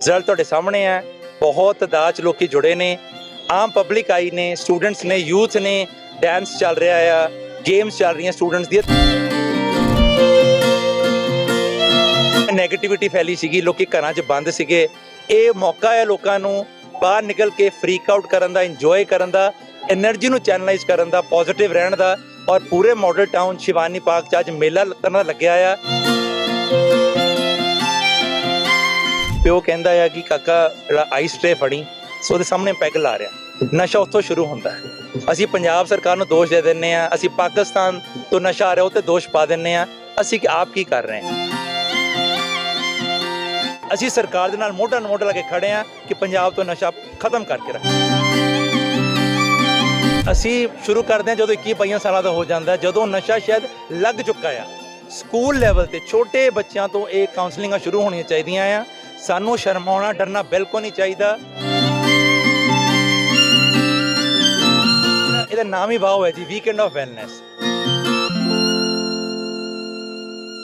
Result ਤੁਹਾਡੇ ਸਾਹਮਣੇ ਆ ਬਹੁਤ ਤਾਦਾਦ ਚ ਲੋਕੀ ਜੁੜੇ ਨੇ। ਆਮ ਪਬਲਿਕ ਆਈ ਨੇ ਸਟੂਡੈਂਟਸ ਨੇ ਯੂਥ ਨੇ। ਡਾਂਸ ਚੱਲ ਰਿਹਾ ਆ ਗੇਮਸ ਚੱਲ ਰਹੀਆਂ ਸਟੂਡੈਂਟਸ ਦੀਆਂ। ਨੈਗੇਟਿਵਿਟੀ ਫੈਲੀ ਸੀਗੀ, ਲੋਕੀ ਘਰਾਂ 'ਚ ਬੰਦ ਸੀਗੇ। ਇਹ ਮੌਕਾ ਹੈ ਲੋਕਾਂ ਨੂੰ ਬਾਹਰ ਨਿਕਲ ਕੇ ਫ੍ਰੀਕ ਆਊਟ ਕਰਨ ਦਾ ਇੰਜੋਏ ਕਰਨ ਦਾ એનર્ਜੀ ਨੂੰ ਚੈਨਲਾਈਜ਼ ਕਰਨ ਦਾ ਪੋਜ਼ਿਟਿਵ ਰਹਿਣ ਦਾ। ਔਰ ਪੂਰੇ ਮਾਡਲ ਟਾਊਨ ਸ਼ਿਵਾਨੀ ਪਾਰਕ 'ਚ ਅੱਜ ਮੇਲਾ ਲੱਗਣਾ ਲੱਗਿਆ ਆ। ਪਿਓ ਕਹਿੰਦਾ ਆ ਕਿ ਕਾਕਾ, ਜਿਹੜਾ ਆਈਸ ਟਰੇ ਫੜੀ, ਸੋ ਉਹਦੇ ਸਾਹਮਣੇ ਪੈਗ ਲਾ ਰਿਹਾ। ਨਸ਼ਾ ਉੱਥੋਂ ਸ਼ੁਰੂ ਹੁੰਦਾ ਹੈ। ਅਸੀਂ ਪੰਜਾਬ ਸਰਕਾਰ ਨੂੰ ਦੋਸ਼ ਦੇ ਦਿੰਨੇ ਆ ਅਸੀਂ ਪਾਕਿਸਤਾਨ ਤੋਂ ਨਸ਼ਾ ਆ ਰਿਹਾ, ਉਹ ਤੇ ਦੋਸ਼ ਪਾ ਦਿੰਨੇ ਆ ਅਸੀਂ ਕਿ ਆਪ ਕੀ ਕਰ ਰਹੇ ਹਾਂ? ਅਸੀਂ ਸਰਕਾਰ ਦੇ ਨਾਲ ਮੋਢਾ ਨਾਲ ਮੋਢਾ ਲਾ ਕੇ ਖੜੇ ਆ ਕਿ ਪੰਜਾਬ ਤੋਂ ਨਸ਼ਾ ਖਤਮ ਕਰਕੇ ਰੱਖ ਅਸੀਂ ਸ਼ੁਰੂ ਕਰਦੇ ਹਾਂ ਜਦੋਂ 21 22 ਸਾਲਾਂ ਦਾ ਹੋ ਜਾਂਦਾ ਜਦੋਂ ਨਸ਼ਾ ਸ਼ਾਇਦ ਲੱਗ ਚੁੱਕਾ ਆ। ਸਕੂਲ ਲੈਵਲ ਤੇ ਛੋਟੇ ਬੱਚਿਆਂ ਤੋਂ ਇਹ ਕਾਉਂਸਲਿੰਗਾਂ ਸ਼ੁਰੂ ਹੋਣੀਆਂ ਚਾਹੀਦੀਆਂ ਆ। ਸਾਨੂੰ ਸ਼ਰਮਾਉਣਾ, ਡਰਨਾ ਬਿਲਕੁਲ ਨਹੀਂ ਚਾਹੀਦਾ। ਇਹਦਾ ਨਾਮ ਹੀ ਵਾਓ ਹੈ ਜੀ ਵੀਕਐਂਡ ਆਫ ਵੈਲਨੈਸ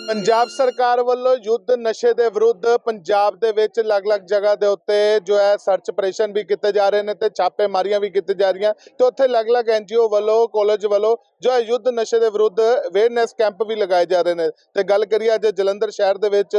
ਪੰਜਾਬ ਸਰਕਾਰ ਵੱਲੋਂ ਯੁੱਧ ਨਸ਼ੇ ਦੇ ਵਿਰੁੱਧ ਪੰਜਾਬ ਦੇ ਵਿੱਚ ਅਲੱਗ-ਅਲੱਗ ਜਗ੍ਹਾ ਦੇ ਉੱਤੇ ਜੋ ਹੈ ਸਰਚ ਆਪਰੇਸ਼ਨ ਵੀ ਕੀਤੇ ਜਾ ਰਹੇ ਨੇ ਤੇ ਛਾਪੇਮਾਰੀਆਂ ਵੀ ਕੀਤੇ ਜਾ ਰਹੀਆਂ ਤੇ ਉੱਥੇ ਅਲੱਗ-ਅਲੱਗ ਐਨਜੀਓ ਵੱਲੋਂ ਕਾਲਜ ਵੱਲੋਂ ਜੋ ਹੈ ਯੁੱਧ ਨਸ਼ੇ ਦੇ ਵਿਰੁੱਧ ਅਵੇਅਰਨੈਸ ਕੈਂਪ ਵੀ ਲਗਾਏ ਜਾ ਰਹੇ ਨੇ। ਤੇ ਗੱਲ ਕਰੀਏ ਅੱਜ ਜਲੰਧਰ ਸ਼ਹਿਰ ਦੇ ਵਿੱਚ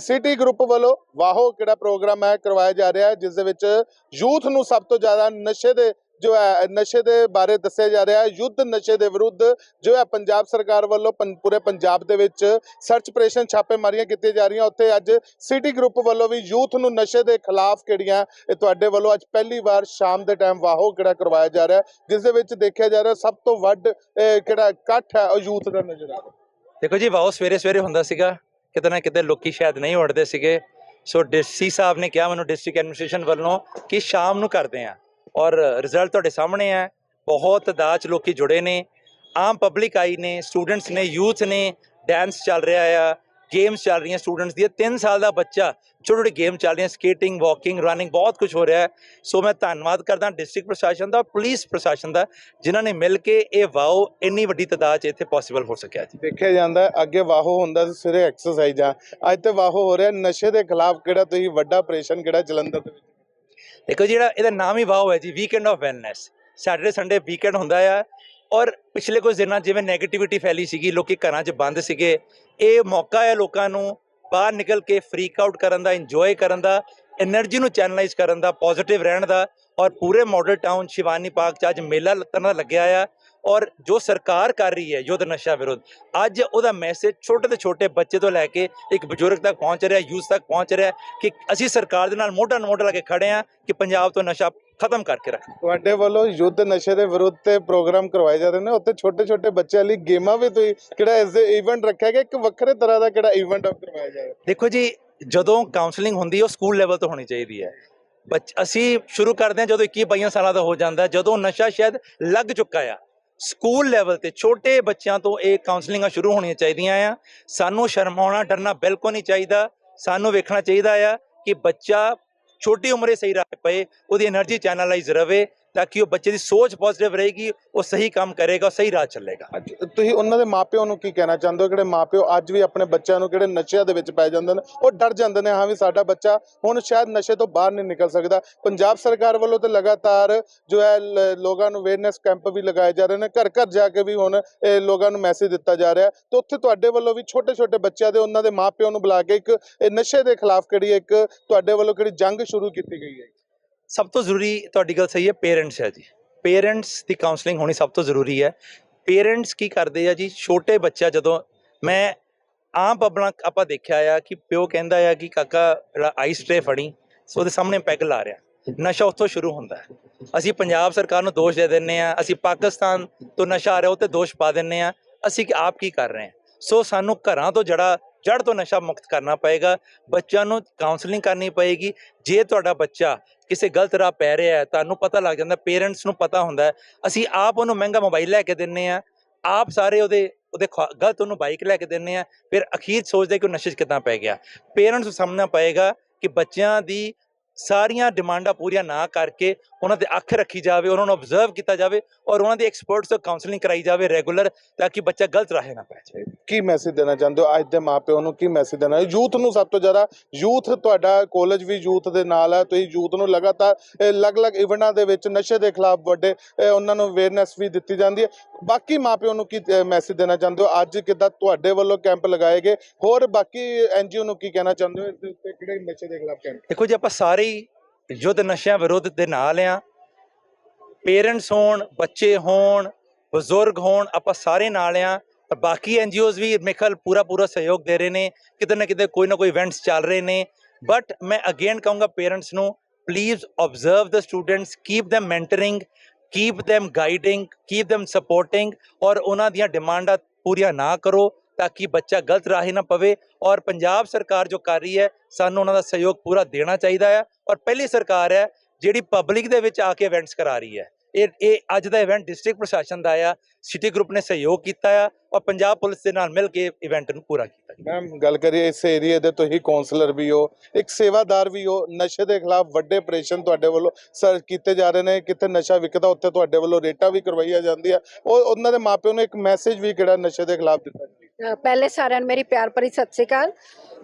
ਸਿਟੀ ਗਰੁੱਪ ਵੱਲੋਂ ਵਾਹੋ ਕਿਹੜਾ ਪ੍ਰੋਗਰਾਮ ਹੈ ਕਰਵਾਇਆ ਜਾ ਰਿਹਾ ਹੈ, ਜਿਸ ਦੇ ਵਿੱਚ ਯੂਥ ਨੂੰ ਸਭ ਤੋਂ ਜ਼ਿਆਦਾ ਨਸ਼ੇ ਦੇ ਜੋ ਹੈ, ਨਸ਼ੇ ਦੇ ਬਾਰੇ ਦੱਸਿਆ ਜਾ ਰਿਹਾ ਹੈ, ਯੁੱਧ ਨਸ਼ੇ ਦੇ ਵਿਰੁੱਧ ਜੋ ਹੈ, ਪੰਜਾਬ ਸਰਕਾਰ ਵੱਲੋਂ ਪੰ- ਪੂਰੇ ਪੰਜਾਬ ਦੇ ਵਿੱਚ ਸਰਚ ਆਪਰੇਸ਼ਨ ਛਾਪੇਮਾਰੀਆਂ ਕੀਤੀਆਂ ਜਾ ਰਹੀਆਂ। ਉੱਥੇ ਅੱਜ ਸਿਟੀ ਗਰੁੱਪ ਵੱਲੋਂ ਵੀ ਯੂਥ ਨੂੰ ਨਸ਼ੇ ਦੇ ਖਿਲਾਫ ਕਿਹੜੀਆਂ, ਇਹ ਤੁਹਾਡੇ ਵੱਲੋਂ ਅੱਜ ਪਹਿਲੀ ਵਾਰ ਸ਼ਾਮ ਦੇ ਟਾਈਮ ਵਾਹੋ ਕਿਹੜਾ ਕਰਵਾਇਆ ਜਾ ਰਿਹਾ ਜਿਸ ਦੇ ਵਿੱਚ ਦੇਖਿਆ ਜਾ ਰਿਹਾ ਸਭ ਤੋਂ ਵੱਡ ਕਿਹੜਾ ਇਕੱਠ ਹੈ, ਉਹ ਯੂਥ ਦਾ ਨਜ਼ਰ ਆ ਰਿਹਾ। ਦੇਖੋ ਜੀ, ਵਾਹੋ ਸਵੇਰੇ ਸਵੇਰੇ ਹੁੰਦਾ ਸੀਗਾ, ਕਿਤੇ ਨਾ ਕਿਤੇ ਲੋਕੀ ਸ਼ਾਇਦ ਨਹੀਂ ਉੱਠਦੇ ਸੀਗੇ। ਸੋ ਡੀਸੀ ਸਾਹਿਬ ਨੇ ਕਿਹਾ ਮੈਨੂੰ ਡਿਸਟ੍ਰਿਕਟ ਐਡਮਿਨਿਸਟ੍ਰੇਸ਼ਨ ਵੱਲੋਂ ਕਿ ਸ਼ਾਮ ਨੂੰ ਕਰਦੇ ਆ ਔਰ ਰਿਜ਼ਲਟ ਤੁਹਾਡੇ ਸਾਹਮਣੇ ਹੈ। ਬਹੁਤ ਦਾਚ ਲੋਕੀ ਜੁੜੇ ਨੇ। ਆਮ ਪਬਲਿਕ ਆਈ ਨੇ ਸਟੂਡੈਂਟਸ ਨੇ ਯੂਥ ਨੇ। ਡਾਂਸ ਚੱਲ ਰਿਹਾ ਆ ਗੇਮਸ ਚੱਲ ਰਹੀਆਂ ਸਟੂਡੈਂਟਸ ਦੀਆਂ। 3 ਸਾਲ ਦਾ ਬੱਚਾ ਛੋਟੇ ਛੋਟੇ ਗੇਮ ਚੱਲ ਰਹੀਆਂ ਸਕੇਟਿੰਗ ਵਾਕਿੰਗ ਰਨਿੰਗ ਬਹੁਤ ਕੁਝ ਹੋ ਰਿਹਾ। ਸੋ ਮੈਂ ਧੰਨਵਾਦ ਕਰਦਾ ਡਿਸਟ੍ਰਿਕਟ ਪ੍ਰਸ਼ਾਸਨ ਦਾ ਪੁਲਿਸ ਪ੍ਰਸ਼ਾਸਨ ਦਾ, ਜਿਨ੍ਹਾਂ ਨੇ ਮਿਲ ਕੇ ਇਹ ਵਾਓ ਇੰਨੀ ਵੱਡੀ ਤਾਦਾਦ 'ਚ ਇੱਥੇ ਪੋਸੀਬਲ ਹੋ ਸਕਿਆ ਜੀ। ਦੇਖਿਆ ਜਾਂਦਾ, ਅੱਗੇ ਵਾਹੋ ਹੁੰਦਾ ਸੀ ਐਕਸਰਸਾਈਜ਼ ਆ। ਅੱਜ ਤੇ ਵਾਹੋ ਹੋ ਰਿਹਾ, ਨਸ਼ੇ ਦੇ ਖਿਲਾਫ ਕਿਹੜਾ ਤੁਸੀਂ ਵੱਡਾ ਆਪਰੇਸ਼ਨ ਕਿਹੜਾ ਜਲੰਧਰ ਦੇ ਵਿੱਚ ਦੇਖੋ ਜਿਹੜਾ ਇਹਦਾ ਨਾਮ ਹੀ ਵਾਹ ਹੈ ਜੀ weekend of wellness Saturday Sunday weekend ਹੁੰਦਾ ਆ। ਔਰ ਪਿਛਲੇ ਕੁਝ ਦਿਨਾਂ ਜਿਵੇਂ ਨੈਗੇਟਿਵਿਟੀ ਫੈਲੀ ਸੀਗੀ, ਲੋਕੀ ਘਰਾਂ 'ਚ ਬੰਦ ਸੀਗੇ, ਇਹ ਮੌਕਾ ਹੈ ਲੋਕਾਂ ਨੂੰ ਬਾਹਰ ਨਿਕਲ ਕੇ ਫ੍ਰੀਕ ਆਊਟ ਕਰਨ ਦਾ ਇੰਜੋਏ ਕਰਨ ਦਾ એનર્ਜੀ ਨੂੰ ਚੈਨਲਾਈਜ਼ ਕਰਨ ਦਾ ਪੋਜ਼ਿਟਿਵ ਰਹਿਣ ਦਾ। ਔਰ ਪੂਰੇ ਮਾਡਲ ਟਾਊਨ ਸ਼ਿਵਾਨੀ ਪਾਰਕ 'ਚ ਅੱਜ ਮੇਲਾ ਲੱਗਣ ਦਾ ਲੱਗਿਆ ਆ। ਔਰ ਜੋ ਸਰਕਾਰ ਕਰ ਰਹੀ ਹੈ ਯੁੱਧ ਨਸ਼ਾ ਵਿਰੁੱਧ ਅੱਜ ਉਹਦਾ ਮੈਸੇਜ ਛੋਟੇ ਤੋਂ ਛੋਟੇ ਬੱਚੇ ਤੋਂ ਲੈ ਕੇ ਇੱਕ ਬਜ਼ੁਰਗ ਤੱਕ ਪਹੁੰਚ ਰਿਹਾ ਯੂਥ ਤੱਕ ਪਹੁੰਚ ਰਿਹਾ ਕਿ ਅਸੀਂ ਸਰਕਾਰ ਦੇ ਨਾਲ ਮੋਢਾ ਨਾਲ ਮੋਢਾ ਲਾ ਕੇ ਖੜੇ ਆ ਕਿ ਪੰਜਾਬ ਤੋਂ ਨਸ਼ਾ ਖਤਮ ਕਰਕੇ ਰੱਖਣਾ। ਤੁਹਾਡੇ ਵੱਲੋਂ ਯੁੱਧ ਨਸ਼ੇ ਦੇ ਵਿਰੁੱਧ ਤੇ ਪ੍ਰੋਗਰਾਮ ਕਰਵਾਏ ਜਾ ਰਹੇ ਨੇ ਉੱਥੇ ਛੋਟੇ ਛੋਟੇ ਬੱਚਿਆਂ ਲਈ ਗੇਮਾਂ ਵੀ ਤੁਸੀਂ ਕਿਹੜਾ ਇਸ ਦੇ ਇਵੈਂਟ ਰੱਖਿਆ ਗਿਆ ਇੱਕ ਵੱਖਰੇ ਤਰ੍ਹਾਂ ਦਾ ਕਿਹੜਾ ਇਵੈਂਟ ਕਰਵਾਇਆ ਜਾ ਰਿਹਾ? ਦੇਖੋ ਜੀ ਜਦੋਂ ਕਾਉਂਸਲਿੰਗ ਹੁੰਦੀ ਹੈ ਉਹ ਸਕੂਲ ਲੈਵਲ ਤੋਂ ਹੋਣੀ ਚਾਹੀਦੀ ਹੈ। ਬੱਚ ਅਸੀਂ ਸ਼ੁਰੂ ਕਰਦੇ ਹਾਂ ਜਦੋਂ 21 22 ਸਾਲਾਂ ਦਾ ਹੋ ਜਾਂਦਾ ਜਦੋਂ ਨਸ਼ਾ ਸ਼ਾਇਦ ਲੱਗ ਚੁੱਕਾ ਆ ਸਕੂਲ ਲੈਵਲ ਤੇ ਛੋਟੇ ਬੱਚਿਆਂ ਤੋਂ ਇਹ ਕਾਉਂਸਲਿੰਗਾਂ ਸ਼ੁਰੂ ਹੋਣੀਆਂ ਚਾਹੀਦੀਆਂ ਆ। ਸਾਨੂੰ ਸ਼ਰਮਾਉਣਾ ਡਰਨਾ ਬਿਲਕੁਲ ਨਹੀਂ ਚਾਹੀਦਾ। ਸਾਨੂੰ ਵੇਖਣਾ ਚਾਹੀਦਾ ਆ ਕਿ ਬੱਚਾ ਛੋਟੀ ਉਮਰੇ ਸਹੀ ਰਾਹ ਪਏ, ਉਹਦੀ એનર્ਜੀ ਚੈਨਲਾਈਜ਼ ਰਹੇ ਤਾਂ ਕਿ ਉਹ ਬੱਚੇ ਦੀ ਸੋਚ ਪੋਜ਼ਿਟਿਵ ਰਹੇਗੀ ਉਹ ਸਹੀ ਕੰਮ ਕਰੇਗਾ ਉਹ ਸਹੀ ਰਾਹ ਚੱਲੇਗਾ ਅੱਜ ਤੁਸੀਂ ਉਹਨਾਂ ਦੇ ਮਾਪਿਆਂ ਨੂੰ ਕੀ ਕਹਿਣਾ ਚਾਹੁੰਦੇ ਹੋ ਕਿਹੜੇ ਮਾਪਿਓ ਅੱਜ ਵੀ ਆਪਣੇ ਬੱਚਿਆਂ ਨੂੰ ਕਿਹੜੇ ਨਸ਼ਿਆਂ ਦੇ ਵਿੱਚ ਪੈ ਜਾਂਦੇ ਨੇ ਉਹ ਡਰ ਜਾਂਦੇ ਨੇ ਹਾਂ ਵੀ ਸਾਡਾ ਬੱਚਾ ਹੁਣ ਸ਼ਾਇਦ ਨਸ਼ੇ ਤੋਂ ਬਾਹਰ ਨਹੀਂ ਨਿਕਲ ਸਕਦਾ ਪੰਜਾਬ ਸਰਕਾਰ ਵੱਲੋਂ ਤੇ ਲਗਾਤਾਰ ਜੋ ਹੈ ਲ- ਲੋਕਾਂ ਨੂੰ ਅਵੇਅਰਨੈਸ ਕੈਂਪ ਵੀ ਲਗਾਏ ਜਾ ਰਹੇ ਨੇ ਘਰ ਘਰ ਜਾ ਕੇ ਵੀ ਹੁਣ ਇਹ ਲੋਕਾਂ ਨੂੰ ਮੈਸੇਜ ਦਿੱਤਾ ਜਾ ਰਿਹਾ ਤੇ ਉੱਥੇ ਤੁਹਾਡੇ ਵੱਲੋਂ ਵੀ ਛੋਟੇ ਛੋਟੇ ਬੱਚਿਆਂ ਦੇ ਉਹਨਾਂ ਦੇ ਮਾਪਿਆਂ ਨੂੰ ਬੁਲਾ ਕੇ ਇੱਕ ਇਹ ਨਸ਼ੇ ਦੇ ਖਿਲਾਫ ਕਿਹੜੀ ਇੱਕ ਤੁਹਾਡੇ ਵੱਲੋਂ ਕਿਹੜੀ ਜੰਗ ਸ਼ੁਰੂ ਕੀਤੀ ਗਈ ਹੈ ਸਭ ਤੋਂ ਜ਼ਰੂਰੀ ਤੁਹਾਡੀ ਗੱਲ ਸਹੀ ਹੈ ਪੇਰੈਂਟਸ ਹੈ ਜੀ। ਪੇਰੈਂਟਸ ਦੀ ਕਾਉਂਸਲਿੰਗ ਹੋਣੀ ਸਭ ਤੋਂ ਜ਼ਰੂਰੀ ਹੈ। ਪੇਰੈਂਟਸ ਕੀ ਕਰਦੇ ਆ ਜੀ, ਛੋਟੇ ਬੱਚਾ ਜਦੋਂ ਮੈਂ ਆਮ ਆਪਣਾ ਆਪਾਂ ਦੇਖਿਆ ਆ ਕਿ ਪਿਓ ਕਹਿੰਦਾ ਆ ਕਿ ਕਾਕਾ ਜਿਹੜਾ ਆਈਸ ਟਰੇ ਫੜੀ, ਸੋ ਉਹਦੇ ਸਾਹਮਣੇ ਪੈਗ ਲਾ ਰਿਹਾ। ਨਸ਼ਾ ਉੱਥੋਂ ਸ਼ੁਰੂ ਹੁੰਦਾ ਹੈ। ਅਸੀਂ ਪੰਜਾਬ ਸਰਕਾਰ ਨੂੰ ਦੋਸ਼ ਦੇ ਦਿੰਨੇ ਆ ਅਸੀਂ ਪਾਕਿਸਤਾਨ ਤੋਂ ਨਸ਼ਾ ਆ ਰਿਹਾ, ਉਹ ਤੇ ਦੋਸ਼ ਪਾ ਦਿੰਨੇ ਆ ਅਸੀਂ ਕਿ ਆਪ ਕੀ ਕਰ ਰਹੇ ਹਾਂ? ਸੋ ਸਾਨੂੰ ਘਰਾਂ ਤੋਂ ਜਿਹੜਾ ਜੜ ਤੋਂ ਨਸ਼ਾ ਮੁਕਤ ਕਰਨਾ ਪਏਗਾ, ਬੱਚਿਆਂ ਨੂੰ ਕਾਉਂਸਲਿੰਗ ਕਰਨੀ ਪਏਗੀ। ਜੇ ਤੁਹਾਡਾ ਬੱਚਾ ਕਿਸੇ ਗਲਤ ਰਾਹ ਪੈ ਰਿਹਾ ਹੈ, ਤੁਹਾਨੂੰ ਪਤਾ ਲੱਗ ਜਾਂਦਾ ਪੇਰੈਂਟਸ ਨੂੰ ਪਤਾ ਹੁੰਦਾ ਅਸੀਂ ਆਪ ਉਹਨੂੰ ਮਹਿੰਗਾ ਮੋਬਾਈਲ ਲੈ ਕੇ ਦਿੰਨੇ ਆ ਆਪ ਸਾਰੇ ਉਹਦੇ ਉਹਦੇ ਖੁਆ- ਗਲਤ ਉਹਨੂੰ ਬਾਈਕ ਲੈ ਕੇ ਦਿੰਨੇ ਆ ਫਿਰ ਅਖੀਰ ਸੋਚਦੇ ਕਿ ਉਹ ਨਸ਼ੇ 'ਚ ਕਿੱਦਾਂ ਪੈ ਗਿਆ। ਪੇਰੈਂਟਸ ਨੂੰ ਸਮਝਣਾ ਪਏਗਾ ਕਿ ਬੱਚਿਆਂ ਦੀ ਸਾਰੀਆਂ ਡਿਮਾਂਡਾਂ ਪੂਰੀਆਂ ਨਾ ਕਰਕੇ ਉਹਨਾਂ ਤੇ ਅੱਖ ਰੱਖੀ ਜਾਵੇ ਉਹਨਾਂ ਨੂੰ ਆਬਜ਼ਰਵ ਕੀਤਾ ਜਾਵੇ ਔਰ ਉਹਨਾਂ ਦੇ ਐਕਸਪਰਟਸ ਤੋਂ ਕਾਉਂਸਲਿੰਗ ਕਰਾਈ ਜਾਵੇ ਰੈਗੂਲਰ ਤਾਂ ਕਿ ਬੱਚਾ ਗਲਤ ਰਾਹੇ ਨਾ ਪੈ ਜਾਵੇ ਕੀ ਮੈਸੇਜ ਦੇਣਾ ਚਾਹੁੰਦੇ ਹੋ? ਅੱਜ ਦੇ ਮਾਪਿਆਂ ਨੂੰ ਕੀ ਮੈਸੇਜ ਦੇਣਾ? ਯੂਥ ਨੂੰ ਸਭ ਤੋਂ ਜ਼ਿਆਦਾ ਯੂਥ ਤੁਹਾਡਾ ਕਾਲਜ ਵੀ ਯੂਥ ਦੇ ਨਾਲ ਹੈ ਤੁਸੀਂ ਯੂਥ ਨੂੰ ਲਗਾਤਾਰ ਅਲੱਗ-ਅਲੱਗ ਇਵੈਂਟਾਂ ਦੇ ਵਿੱਚ ਨਸ਼ੇ ਦੇ ਖਿਲਾਫ ਵੱਡੇ ਉਹਨਾਂ ਨੂੰ ਅਵੇਅਰਨੈਸ ਵੀ ਦਿੱਤੀ ਜਾਂਦੀ ਹੈ। ਬਾਕੀ ਮਾਪਿਆਂ ਨੂੰ ਕੀ ਮੈਸੇਜ ਦੇਣਾ ਚਾਹੁੰਦੇ ਹੋ? ਅੱਜ ਕਿੱਦਾਂ ਤੁਹਾਡੇ ਵੱਲੋਂ ਕੈਂਪ ਲਗਾਏ ਗਏ? ਹੋਰ ਬਾਕੀ ਐਨਜੀਓ ਨੂੰ ਕੀ ਕਹਿਣਾ ਚਾਹੁੰਦੇ ਹੋ? ਇਸ ਦੇ ਉੱਤੇ ਕਿਹੜੇ ਨਸ਼ੇ ਦੇ ਖਿਲਾਫ ਕੈਂਪ ਦੇਖੋ ਜੀ ਆਪਾਂ ਸਾਰੇ ਹੀ ਯੁੱਧ ਨਸ਼ਿਆਂ ਵਿਰੁੱਧ ਦੇ ਨਾਲ ਆ। ਪੇਰੈਂਟਸ ਹੋਣ, ਬੱਚੇ ਹੋਣ, ਬਜ਼ੁਰਗ ਹੋਣ, ਆਪਾਂ ਸਾਰੇ ਨਾਲ ਆ। ਪਰ ਬਾਕੀ ਐਨਜੀਓਜ਼ ਵੀ ਮੇਰੇ ਖਿਆਲ ਪੂਰਾ ਪੂਰਾ ਸਹਿਯੋਗ ਦੇ ਰਹੇ ਨੇ। ਕਿਤੇ ਨਾ ਕਿਤੇ ਕੋਈ ਨਾ ਕੋਈ ਇਵੈਂਟਸ ਚੱਲ ਰਹੇ ਨੇ। ਬਟ ਮੈਂ ਅਗੇਨ ਕਹੂੰਗਾ ਪੇਰੈਂਟਸ ਨੂੰ please observe the students keep them mentoring keep them guiding keep them supporting ਔਰ ਉਹਨਾਂ ਦੀਆਂ ਡਿਮਾਂਡਾਂ ਪੂਰੀਆਂ ਨਾ ਕਰੋ। ਤਾਂ ਕਿ ਬੱਚਾ ਗਲਤ ਰਾਹੇ ਨਾ ਪਵੇ ਔਰ ਪੰਜਾਬ ਸਰਕਾਰ ਜੋ ਕਰ ਰਹੀ ਹੈ, ਸਾਨੂੰ ਉਹਨਾਂ ਦਾ ਸਹਿਯੋਗ ਪੂਰਾ ਦੇਣਾ ਚਾਹੀਦਾ ਹੈ ਔਰ ਪਹਿਲੀ ਸਰਕਾਰ ਹੈ ਜਿਹੜੀ ਪਬਲਿਕ ਦੇ ਵਿੱਚ ਆ ਕੇ ਇਵੈਂਟਸ ਕਰਾ ਰਹੀ ਹੈ। ਇਹ ਇਹ ਅੱਜ ਦਾ ਇਵੈਂਟ ਡਿਸਟ੍ਰਿਕਟ ਪ੍ਰਸ਼ਾਸਨ ਦਾ ਆ ਸਿਟੀ ਗਰੁੱਪ ਨੇ ਸਹਿਯੋਗ ਕੀਤਾ ਆ ਔਰ ਪੰਜਾਬ ਪੁਲਿਸ ਦੇ ਨਾਲ ਮਿਲ ਕੇ ਇਵੈਂਟ ਨੂੰ ਪੂਰਾ ਕੀਤਾ ਮੈਮ ਗੱਲ ਕਰੀਏ ਇਸ ਏਰੀਏ ਦੇ, ਤੁਸੀਂ ਕਾਉਂਸਲਰ ਵੀ ਹੋ, ਇੱਕ ਸੇਵਾਦਾਰ ਵੀ ਹੋ, ਨਸ਼ੇ ਦੇ ਖਿਲਾਫ ਵੱਡੇ ਆਪਰੇਸ਼ਨ ਤੁਹਾਡੇ ਵੱਲੋਂ ਸਰ ਕੀਤੇ ਜਾ ਰਹੇ ਨੇ, ਕਿੱਥੇ ਨਸ਼ਾ ਵਿਕਦਾ, ਉੱਥੇ ਤੁਹਾਡੇ ਵੱਲੋਂ ਰੇਟਾਂ ਵੀ ਕਰਵਾਈਆਂ ਜਾਂਦੀਆਂ। ਉਹ, ਉਹਨਾਂ ਦੇ ਮਾਪਿਆਂ ਨੂੰ ਇੱਕ ਮੈਸੇਜ ਵੀ ਕਿਹੜਾ ਨਸ਼ੇ ਦੇ ਖਿਲਾਫ ਦਿੱਤਾ ਜਾਂਦਾ ਪਹਿਲੇ ਸਾਰਿਆਂ ਨੂੰ ਮੇਰੀ ਪਿਆਰ ਭਰੀ ਸਤਿ ਸ਼੍ਰੀ ਅਕਾਲ।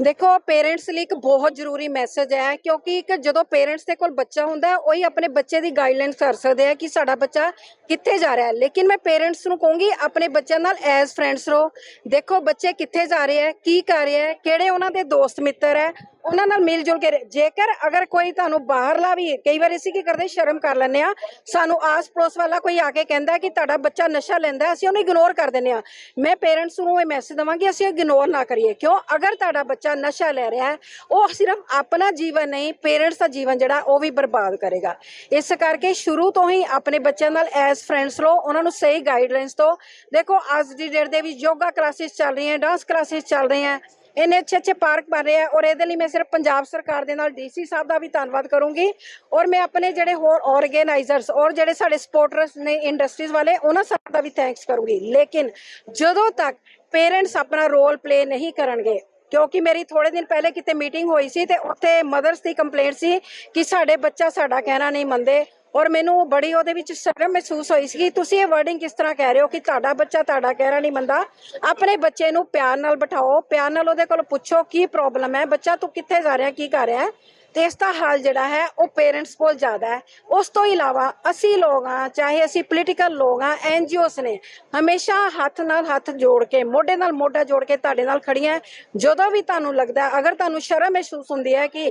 ਦੇਖੋ ਪੇਰੈਂਟਸ ਲਈ ਇੱਕ ਬਹੁਤ ਜ਼ਰੂਰੀ ਮੈਸੇਜ ਹੈ, ਕਿਉਂਕਿ ਇੱਕ ਜਦੋਂ ਪੇਰੈਂਟਸ ਦੇ ਕੋਲ ਬੱਚਾ ਹੁੰਦਾ ਹੈ, ਉਹੀ ਆਪਣੇ ਬੱਚੇ ਦੀ ਗਾਈਡਲਾਈਨਸ ਕਰ ਸਕਦੇ ਆ ਕਿ ਸਾਡਾ ਬੱਚਾ ਕਿੱਥੇ ਜਾ ਰਿਹਾ ਹੈ। ਲੇਕਿਨ ਮੈਂ ਪੇਰੈਂਟਸ ਨੂੰ ਕਹੂੰਗੀ, ਆਪਣੇ ਬੱਚਿਆਂ ਨਾਲ ਐਜ਼ ਫਰੈਂਡਸ ਰਹੋ। ਦੇਖੋ, ਬੱਚੇ ਕਿੱਥੇ ਜਾ ਰਹੇ ਹੈ, ਕੀ ਕਰ ਰਹੇ ਹੈ, ਕਿਹੜੇ ਉਹਨਾਂ ਦੇ ਦੋਸਤ ਮਿੱਤਰ ਹੈ ਉਹਨਾਂ ਨਾਲ ਮਿਲ ਜੁਲ ਕੇ ਰਹਿ- ਜੇਕਰ ਅਗਰ ਕੋਈ ਤੁਹਾਨੂੰ ਬਾਹਰਲਾ ਵੀ ਕਈ ਵਾਰ ਅਸੀਂ ਕੀ ਕਰਦੇ ਸ਼ਰਮ ਕਰ ਲੈਂਦੇ ਆ ਸਾਨੂੰ ਆਸ ਪੜੋਸ ਵਾਲਾ ਕੋਈ ਆ ਕੇ ਕਹਿੰਦਾ ਕਿ ਤੁਹਾਡਾ ਬੱਚਾ ਨਸ਼ਾ ਲੈਂਦਾ ਹੈ, ਅਸੀਂ ਉਹਨੂੰ ਇਗਨੋਰ ਕਰ ਦਿੰਦੇ ਆ ਮੈਂ ਪੇਰੈਂਟਸ ਨੂੰ ਇਹ ਮੈਸੇਜ ਦਵਾਂਗੀ ਅਸੀਂ ਇਗਨੋਰ ਨਾ ਕਰੀਏ। ਕਿਉਂ? ਅਗਰ ਤੁਹਾਡਾ ਬੱਚਾ ਨਸ਼ਾ ਲੈ ਰਿਹਾ ਹੈ ਉਹ ਸਿਰਫ ਆਪਣਾ ਜੀਵਨ ਨਹੀਂ ਪੇਰੈਂਟਸ ਦਾ ਜੀਵਨ ਜਿਹੜਾ ਉਹ ਵੀ ਬਰਬਾਦ ਕਰੇਗਾ। ਇਸ ਕਰਕੇ ਸ਼ੁਰੂ ਤੋਂ ਹੀ ਆਪਣੇ ਬੱਚਿਆਂ ਨਾਲ ਐਜ਼ ਫਰੈਂਡਸ ਰਹੋ ਉਹਨਾਂ ਨੂੰ ਸਹੀ ਗਾਈਡਲਾਈਨਸ ਦਿਓ। ਦੇਖੋ ਅੱਜ ਦੀ ਡੇਟ ਦੇ ਵਿੱਚ ਯੋਗਾ ਕਲਾਸਿਸ ਚੱਲ ਰਹੀਆਂ ਡਾਂਸ ਕਲਾਸਿਸ ਚੱਲ ਰਹੀਆਂ। ਇੰਨੇ ਅੱਛੇ ਅੱਛੇ ਪਾਰਕ ਬਣ ਰਹੇ ਆ ਔਰ ਇਹਦੇ ਲਈ ਮੈਂ ਸਿਰਫ ਪੰਜਾਬ ਸਰਕਾਰ ਦੇ ਨਾਲ ਡੀਸੀ ਸਾਹਿਬ ਦਾ ਵੀ ਧੰਨਵਾਦ ਕਰੂੰਗੀ ਔਰ ਮੈਂ ਆਪਣੇ ਜਿਹੜੇ ਹੋਰ ਆਰਗੇਨਾਈਜ਼ਰਸ ਔਰ ਜਿਹੜੇ ਸਾਡੇ ਸਪੋਰਟਰਸ ਨੇ ਇੰਡਸਟਰੀਜ਼ ਵਾਲੇ, ਉਹਨਾਂ ਸਭ ਦਾ ਵੀ ਥੈਂਕਸ ਕਰੂੰਗੀ। ਲੇਕਿਨ ਜਦੋਂ ਤੱਕ ਪੇਰੈਂਟਸ ਆਪਣਾ ਰੋਲ ਪਲੇ ਨਹੀਂ ਕਰਨਗੇ, ਕਿਉਂਕਿ ਮੇਰੀ ਥੋੜੇ ਦਿਨ ਪਹਿਲੇ ਕਿਤੇ ਮੀਟਿੰਗ ਹੋਈ ਸੀ ਤੇ ਉੱਥੇ ਮਦਰਸ ਦੀ ਕੰਪਲੇਂਟ ਸੀ ਕਿ ਸਾਡੇ ਬੱਚਾ ਸਾਡਾ ਕਹਿਣਾ ਨਹੀਂ ਮੰਨਦੇ ਔਰ ਮੈਨੂੰ ਬੜੀ ਉਹਦੇ ਵਿੱਚ ਸ਼ਰਮ ਮਹਿਸੂਸ ਹੋਈ ਸੀ ਕਿ ਤੁਸੀਂ ਇਹ ਵਰਡਿੰਗ ਕਿਸ ਤਰ੍ਹਾਂ ਕਹਿ ਰਹੇ ਹੋ ਕਿ ਤੁਹਾਡਾ ਬੱਚਾ ਤੁਹਾਡਾ ਕਹਿਣਾ ਨਹੀਂ ਮੰਨਦਾ। ਆਪਣੇ ਬੱਚੇ ਨੂੰ ਪਿਆਰ ਨਾਲ ਬਿਠਾਓ, ਪਿਆਰ ਨਾਲ ਉਹਦੇ ਕੋਲ ਪੁੱਛੋ ਕੀ ਪ੍ਰੋਬਲਮ ਹੈ, ਬੱਚਾ ਤੂੰ ਕਿੱਥੇ ਜਾ ਰਿਹਾ, ਕੀ ਕਰ ਰਿਹਾ ਤੇ ਇਸ ਦਾ ਹਾਲ ਜਿਹੜਾ ਹੈ, ਉਹ ਪੇਰੈਂਟਸ ਕੋਲ ਜ਼ਿਆਦਾ ਹੈ। ਉਸ ਤੋਂ ਇਲਾਵਾ ਅਸੀਂ ਲੋਕ ਆ ਚਾਹੇ ਅਸੀਂ ਪੋਲੀਟੀਕਲ ਲੋਕ ਆ ਐਨਜੀਓਸ ਨੇ, ਹਮੇਸ਼ਾ ਹੱਥ ਨਾਲ ਹੱਥ ਜੋੜ ਕੇ, ਮੋਢੇ ਨਾਲ ਮੋਢਾ ਜੋੜ ਕੇ ਤੁਹਾਡੇ ਨਾਲ ਖੜੀਆਂ ਜਦੋਂ ਵੀ ਤੁਹਾਨੂੰ ਲੱਗਦਾ ਅਗਰ ਤੁਹਾਨੂੰ ਸ਼ਰਮ ਮਹਿਸੂਸ ਹੁੰਦੀ ਹੈ ਕਿ